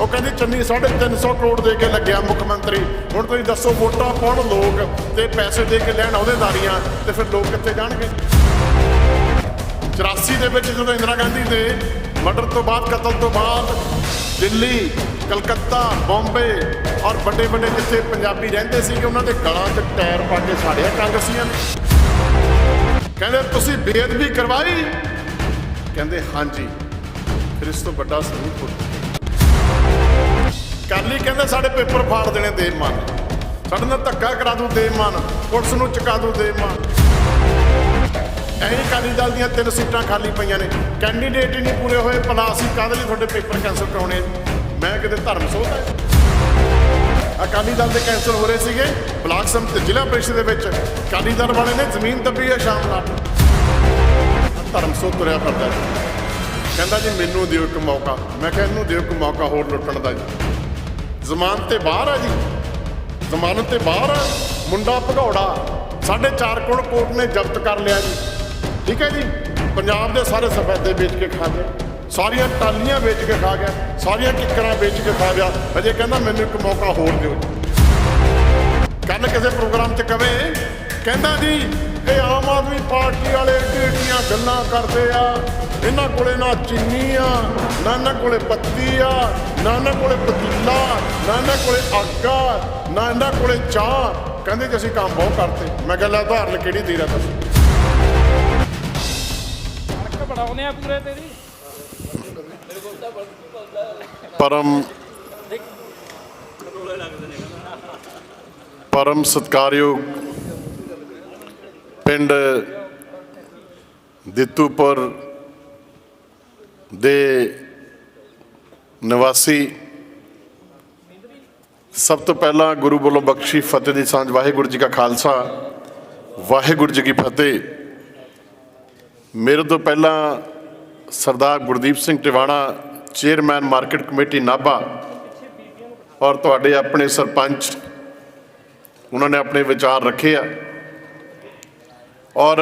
ਉਹ ਕਹਿੰਦੀ ਚੰਨੀ 350 ਕਰੋੜ ਦੇ ਕੇ ਲੱਗਿਆ ਮੁੱਖ ਮੰਤਰੀ। ਹੁਣ ਤੁਸੀਂ ਦੱਸੋ ਵੋਟਾਂ ਪਾਉਣ ਲੋਕ ਤੇ ਪੈਸੇ ਦੇ ਕੇ ਲੈਣ ਅਹੁਦੇਦਾਰੀਆਂ ਤੇ ਫਿਰ ਲੋਕ ਕਿੱਥੇ ਜਾਣਗੇ? 84 ਦੇ ਵਿੱਚ ਜਦੋਂ ਇੰਦਰਾ ਗਾਂਧੀ ਦੇ ਮਰਡਰ ਤੋਂ ਬਾਅਦ, ਕਤਲ ਤੋਂ ਬਾਅਦ ਦਿੱਲੀ, ਕਲਕੱਤਾ, ਬੰਬੇ ਔਰ ਵੱਡੇ ਵੱਡੇ ਜਿੱਥੇ ਪੰਜਾਬੀ ਰਹਿੰਦੇ ਸੀਗੇ, ਉਹਨਾਂ ਦੇ ਗਲਾਂ 'ਚ ਟਾਇਰ ਪਾ ਕੇ ਸਾੜਿਆ ਕਾਂਗਰਸੀਆਂ ਨੇ। ਕਹਿੰਦੇ, ਤੁਸੀਂ ਬੇਅਦਬੀ ਕਰਵਾਈ? ਕਹਿੰਦੇ, ਹਾਂਜੀ। ਫਿਰ ਇਸ ਤੋਂ ਵੱਡਾ ਸਬੂਤ ਹੋਰ ਕਾਲੀ ਕਹਿੰਦੇ ਸਾਡੇ ਪੇਪਰ ਫਾੜ ਦੇਣੇ ਦੇਵ ਮਾਨ। ਸਾਡੇ ਨਾਲ ਧੱਕਾ ਕਰਾ ਦੂ ਦੇਵ ਮਾਨ। ਪੁਲਿਸ ਨੂੰ ਚੁਕਾ ਦੂ ਦੇਵ ਮਾਨ। ਐਂ ਅਕਾਲੀ ਦਲ ਦੀਆਂ ਤਿੰਨ ਸੀਟਾਂ ਖਾਲੀ ਪਈਆਂ ਨੇ। ਕੈਂਡੀਡੇਟ ਹੀ ਨਹੀਂ ਪੂਰੇ ਹੋਏ ਭਲਾ ਅਸੀਂ ਕਾਹਦੇ ਲਈ ਤੁਹਾਡੇ ਪੇਪਰ ਕੈਂਸਲ ਕਰਾਉਣੇ ਮੈਂ ਕਿਤੇ ਧਰਮ ਸੋਧ ਹੈ ਅਕਾਲੀ ਦਲ ਦੇ ਕੈਂਸਲ ਹੋ ਰਹੇ ਸੀਗੇ, ਬਲਾਕ ਸੰਮਤੀ ਜ਼ਿਲ੍ਹਾ ਪ੍ਰੀਸ਼ਦ ਦੇ ਵਿੱਚ ਅਕਾਲੀ ਦਲ ਵਾਲੇ ਨੇ ਜ਼ਮੀਨ ਦੱਬੀ ਹੈ ਸ਼ਾਮ ਨਾਲ। ਧਰਮ ਸੋਧ ਤੁਰਿਆ ਫਿਰਦਾ ਕਹਿੰਦਾ ਜੀ, ਮੈਨੂੰ ਦਿਓ ਇੱਕ ਮੌਕਾ। ਮੈਂ ਕਿਹਾ, ਇਹਨੂੰ ਦਿਓ ਇੱਕ ਮੌਕਾ ਹੋਰ ਲੁੱਟਣ ਦਾ ਜੀ। ਜ਼ਮਾਨਤ ਤੇ ਬਾਹਰ ਆ ਜੀ। ਜ਼ਮਾਨਤ ਤੇ ਬਾਹਰ ਆ। ਮੁੰਡਾ ਭਗੌੜਾ। 4.5 ਕਰੋੜ ਕੋਰਟ ਨੇ ਜ਼ਬਤ ਕਰ ਲਿਆ ਜੀ। ਠੀਕ ਹੈ ਜੀ? ਪੰਜਾਬ ਦੇ ਸਾਰੇ ਸਫੈਦੇ ਵੇਚ ਕੇ ਖਾ ਗਿਆ। ਸਾਰੀਆਂ ਟਾਲੀਆਂ ਵੇਚ ਕੇ ਖਾ ਗਿਆ। ਸਾਰੀਆਂ ਕਿੱਕਰਾਂ ਵੇਚ ਕੇ ਖਾ ਗਿਆ। ਅਜੇ ਕਹਿੰਦਾ ਮੈਨੂੰ ਇੱਕ ਮੌਕਾ ਹੋਰ ਦਿਓ ਕੱਲ ਕਿਸੇ ਪ੍ਰੋਗਰਾਮ 'ਚ ਕਵੇ? ਕਹਿੰਦਾ ਜੀ ਇਹ ਆਮ ਆਦਮੀ ਪਾਰਟੀ ਵਾਲੇ ਏਡੀਆਂ ਗੱਲਾਂ ਕਰਦੇ ਆ? ਇਹਨਾਂ ਕੋਲੇ ਨਾ ਚੀਨੀ ਆ ਨਾ ਇਹਨਾਂ ਕੋਲੇ ਪੱਤੀ ਆ ਨਾ ਇਹਨਾਂ ਕੋਲੇ ਪਤੀਲਾ ਨਾ ਇਹਨਾਂ ਕੋਲੇ ਅੱਗ ਆ ਨਾ ਇਹਨਾਂ ਕੋਲੇ ਚਾਹ। ਕਹਿੰਦੇ ਜੀ ਅਸੀਂ ਕੰਮ ਬਹੁਤ ਕਰਤੇ ਮੈਂ ਕਿਹਾ ਲੈ ਕਿਹੜੀ ਦੇ ਰਿਹਾ ਤੁਸੀਂ? ਕਣਕ ਬਣਾਉਨੇ ਆ ਪੂਰੇ ਤੇਰੀ। ਪਰਮ ਪਰਮ ਸਤਕਾਰਯੋਗ ਪਿੰਡ ਦਿੱਤੂਪੁਰ ਦੇ ਨਿਵਾਸੀ ਸਭ ਤੋਂ ਪਹਿਲਾਂ ਗੁਰੂ ਵੱਲੋਂ ਬਖਸ਼ੀ ਫਤਿਹ ਦੀ ਸਾਂਝ, ਵਾਹਿਗੁਰੂ ਜੀ ਕਾ ਖਾਲਸਾ, ਵਾਹਿਗੁਰੂ ਜੀ ਕੀ ਫਤਿਹ। ਮੇਰੇ ਤੋਂ ਪਹਿਲਾਂ Sardar Gurdeep Singh Tiwana, chairman market committee Nabha ਔਰ ਤੁਹਾਡੇ ਆਪਣੇ ਸਰਪੰਚ, ਉਹਨਾਂ ਨੇ ਆਪਣੇ ਵਿਚਾਰ ਰੱਖੇ ਆ। ਔਰ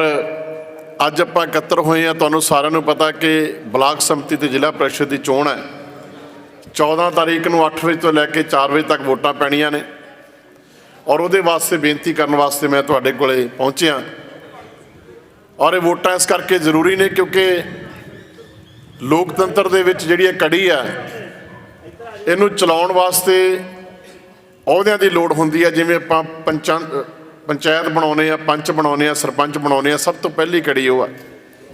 ਅੱਜ ਆਪਾਂ ਇਕੱਤਰ ਹੋਏ ਆ ਤੁਹਾਨੂੰ ਸਾਰਿਆਂ ਨੂੰ ਪਤਾ ਕਿ ਬਲਾਕ ਸੰਮਤੀ ਤੇ ਜ਼ਿਲ੍ਹਾ ਪ੍ਰੀਸ਼ਦ ਦੀ ਚੋਣ ਹੈ। 14 ਤਾਰੀਖ ਨੂੰ 8 ਵਜੇ ਤੋਂ ਲੈ ਕੇ 4 ਵਜੇ ਤੱਕ ਵੋਟਾਂ ਪੈਣੀਆਂ ਨੇ। ਔਰ ਉਹਦੇ ਵਾਸਤੇ ਬੇਨਤੀ ਕਰਨ ਵਾਸਤੇ ਮੈਂ ਤੁਹਾਡੇ ਕੋਲੇ ਪਹੁੰਚਿਆ। ਔਰ ਇਹ ਵੋਟਾਂ ਇਸ ਕਰਕੇ ਜ਼ਰੂਰੀ ਨੇ ਕਿਉਂਕਿ ਲੋਕਤੰਤਰ ਦੇ ਵਿੱਚ ਜਿਹੜੀ ਇਹ ਕੜੀ ਆ ਇਹਨੂੰ ਚਲਾਉਣ ਵਾਸਤੇ ਅਹੁਦਿਆਂ ਦੀ ਲੋੜ ਹੁੰਦੀ ਹੈ। ਜਿਵੇਂ ਆਪਾਂ ਪੰਚਾਂ ਪੰਚਾਇਤ ਬਣਾਉਨੇ ਆ, ਪੰਚ ਬਣਾਉਨੇ ਆ, ਸਰਪੰਚ ਬਣਾਉਨੇ ਆ, ਸਭ ਤੋਂ ਪਹਿਲੀ ਕੜੀ ਉਹ ਆ।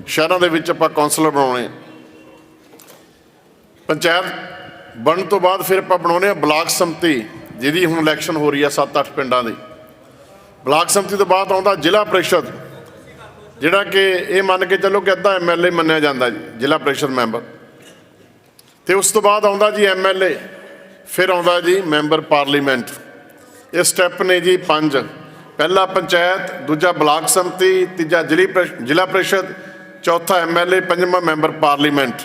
ਸ਼ਹਿਰਾਂ ਦੇ ਵਿੱਚ ਆਪਾਂ ਕੌਂਸਲਰ ਬਣਾਉਣੇ ਆ। ਪੰਚਾਇਤ ਬਣਨ ਤੋਂ ਬਾਅਦ ਫਿਰ ਆਪਾਂ ਬਣਾਉਨੇ ਆ ਬਲਾਕ ਸੰਮਤੀ, ਜਿਹਦੀ ਹੁਣ ਇਲੈਕਸ਼ਨ ਹੋ ਰਹੀ ਆ 7-8 ਪਿੰਡਾਂ ਦੀ। ਬਲਾਕ ਸੰਮਤੀ ਤੋਂ ਬਾਅਦ ਆਉਂਦਾ ਜ਼ਿਲ੍ਹਾ ਪ੍ਰੀਸ਼ਦ, ਜਿਹੜਾ ਕਿ ਇਹ ਮੰਨ ਕੇ ਚੱਲੋ ਕਿ ਅੱਧਾ ਐਮਐਲਏ ਮੰਨਿਆ ਜਾਂਦਾ ਜੀ, ਜ਼ਿਲ੍ਹਾ ਪ੍ਰੀਸ਼ਦ ਮੈਂਬਰ। ਤੇ ਉਸ ਤੋਂ ਬਾਅਦ ਆਉਂਦਾ ਜੀ ਐਮਐਲਏ ਫਿਰ ਆਉਂਦਾ ਜੀ ਮੈਂਬਰ ਪਾਰਲੀਮੈਂਟ। ਇਹ ਸਟੈਪ ਨੇ ਜੀ ਪੰਜ। ਪਹਿਲਾ ਪੰਚਾਇਤ, ਦੂਜਾ ਬਲਾਕ ਸੰਮਤੀ, ਤੀਜਾ ਜ਼ਿਲ੍ਹੀ ਪ੍ਰੀਸ਼- ਜ਼ਿਲ੍ਹਾ ਪ੍ਰੀਸ਼ਦ, ਚੌਥਾ ਐਮਐਲਏ ਪੰਜਵਾਂ ਮੈਂਬਰ ਪਾਰਲੀਮੈਂਟ।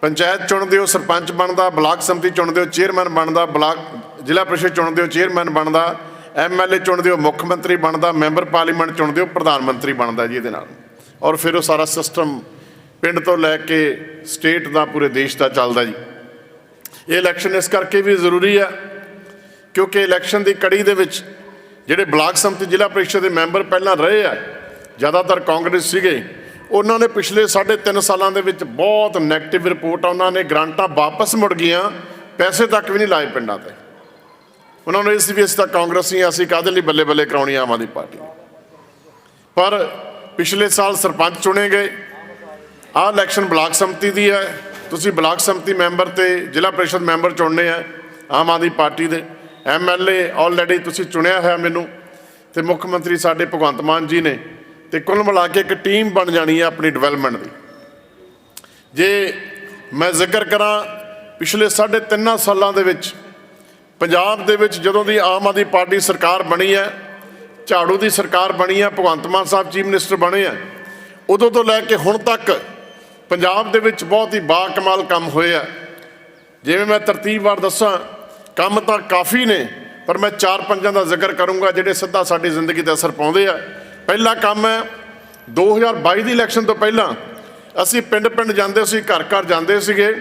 ਪੰਚਾਇਤ ਚੁਣਦੇ ਹੋ ਸਰਪੰਚ ਬਣਦਾ, ਬਲਾਕ ਸੰਮਤੀ ਚੁਣਦੇ ਹੋ ਚੇਅਰਮੈਨ ਬਣਦਾ, ਬਲਾਕ, ਜ਼ਿਲ੍ਹਾ ਪ੍ਰੀਸ਼ਦ ਚੁਣਦੇ ਹੋ ਚੇਅਰਮੈਨ ਬਣਦਾ ਐਮਐਲਏ ਚੁਣਦੇ ਹੋ ਮੁੱਖ ਮੰਤਰੀ ਬਣਦਾ, ਮੈਂਬਰ ਪਾਰਲੀਮੈਂਟ ਚੁਣਦੇ ਹੋ ਪ੍ਰਧਾਨ ਮੰਤਰੀ ਬਣਦਾ ਜੀ ਇਹਦੇ ਨਾਲ। ਔਰ ਫਿਰ ਉਹ ਸਾਰਾ ਸਿਸਟਮ ਪਿੰਡ ਤੋਂ ਲੈ ਕੇ ਸਟੇਟ ਦਾ, ਪੂਰੇ ਦੇਸ਼ ਦਾ ਚੱਲਦਾ ਜੀ। ਇਹ ਇਲੈਕਸ਼ਨ ਇਸ ਕਰਕੇ ਵੀ ਜ਼ਰੂਰੀ ਆ, ਕਿਉਂਕਿ ਇਲੈਕਸ਼ਨ ਦੀ ਕੜੀ ਦੇ ਵਿੱਚ ਜਿਹੜੇ ਬਲਾਕ ਸੰਮਤੀ ਜ਼ਿਲ੍ਹਾ ਪ੍ਰੀਸ਼ਦ ਦੇ ਮੈਂਬਰ ਪਹਿਲਾਂ ਰਹੇ ਆ, ਜ਼ਿਆਦਾਤਰ ਕਾਂਗਰਸ ਸੀਗੇ, ਉਹਨਾਂ ਨੇ ਪਿਛਲੇ 3.5 ਸਾਲਾਂ ਦੇ ਵਿੱਚ ਬਹੁਤ ਨੈਗੇਟਿਵ ਰਿਪੋਰਟ ਆ, ਉਹਨਾਂ ਨੇ ਗ੍ਰਾਂਟਾਂ ਵਾਪਸ ਮੁੜ ਗਈਆਂ, ਪੈਸੇ ਤੱਕ ਵੀ ਨਹੀਂ ਲਾਏ ਪਿੰਡਾਂ ਤੇ। ਉਹਨਾਂ ਨੂੰ ਇਸ ਵੀ ਅਸੀਂ ਤਾਂ ਕਾਂਗਰਸੀ ਅਸੀਂ ਕਾਹਦੇ ਲਈ ਬੱਲੇ ਬੱਲੇ ਕਰਾਉਣੀ ਆਮ ਆਦਮੀ ਪਾਰਟੀ ਪਰ ਪਿਛਲੇ ਸਾਲ ਸਰਪੰਚ ਚੁਣੇ ਗਏ, ਆਹ ਇਲੈਕਸ਼ਨ ਬਲਾਕ ਸੰਮਤੀ ਦੀ ਹੈ, ਤੁਸੀਂ ਬਲਾਕ ਸੰਮਤੀ ਮੈਂਬਰ ਤੇ ਜ਼ਿਲ੍ਹਾ ਪ੍ਰੀਸ਼ਦ ਮੈਂਬਰ ਚੁਣਨੇ ਆ, ਆਮ ਆਦਮੀ ਪਾਰਟੀ ਦੇ। ਐਮਐਲਏ ਆਲਰੇਡੀ ਤੁਸੀਂ ਚੁਣਿਆ ਹੋਇਆ ਮੈਨੂੰ ਤੇ ਮੁੱਖ ਮੰਤਰੀ ਸਾਡੇ ਭਗਵੰਤ ਮਾਨ ਜੀ ਨੇ ਤੇ ਕੁੱਲ ਮਿਲਾ ਕੇ ਇੱਕ ਟੀਮ ਬਣ ਜਾਣੀ ਹੈ ਆਪਣੀ ਡਿਵੈਲਪਮੈਂਟ ਦੀ। ਜੇ ਮੈਂ ਜ਼ਿਕਰ ਕਰਾਂ, ਪਿਛਲੇ ਸਾਢੇ ਤਿੰਨਾਂ ਸਾਲਾਂ ਦੇ ਵਿੱਚ ਪੰਜਾਬ ਦੇ ਵਿੱਚ ਜਦੋਂ ਦੀ ਆਮ ਆਦਮੀ ਪਾਰਟੀ ਸਰਕਾਰ ਬਣੀ ਹੈ, ਝਾੜੂ ਦੀ ਸਰਕਾਰ ਬਣੀ ਹੈ, ਭਗਵੰਤ ਮਾਨ ਸਾਹਿਬ ਚੀਫ ਮਿਨਿਸਟਰ ਬਣੇ ਆ ਉਦੋਂ ਤੋਂ ਲੈ ਕੇ ਹੁਣ ਤੱਕ ਪੰਜਾਬ ਦੇ ਵਿੱਚ ਬਹੁਤ ਹੀ ਬਾ ਕਮਾਲ ਕੰਮ ਹੋਏ ਆ। ਜਿਵੇਂ ਮੈਂ ਤਰਤੀਬਵਾਰ ਦੱਸਾਂ ਕੰਮ ਤਾਂ ਕਾਫੀ ਨੇ, ਪਰ ਮੈਂ ਚਾਰ ਪੰਜਾਂ ਦਾ ਜ਼ਿਕਰ ਕਰੂੰਗਾ ਜਿਹੜੇ ਸਿੱਧਾ ਸਾਡੀ ਜ਼ਿੰਦਗੀ ਤੇ ਅਸਰ ਪਾਉਂਦੇ ਆ। ਪਹਿਲਾ ਕੰਮ ਹੈ 2022 ਦੀ ਇਲੈਕਸ਼ਨ ਤੋਂ ਪਹਿਲਾਂ ਅਸੀਂ ਪਿੰਡ ਪਿੰਡ ਜਾਂਦੇ ਸੀ ਘਰ ਘਰ ਜਾਂਦੇ ਸੀਗੇ।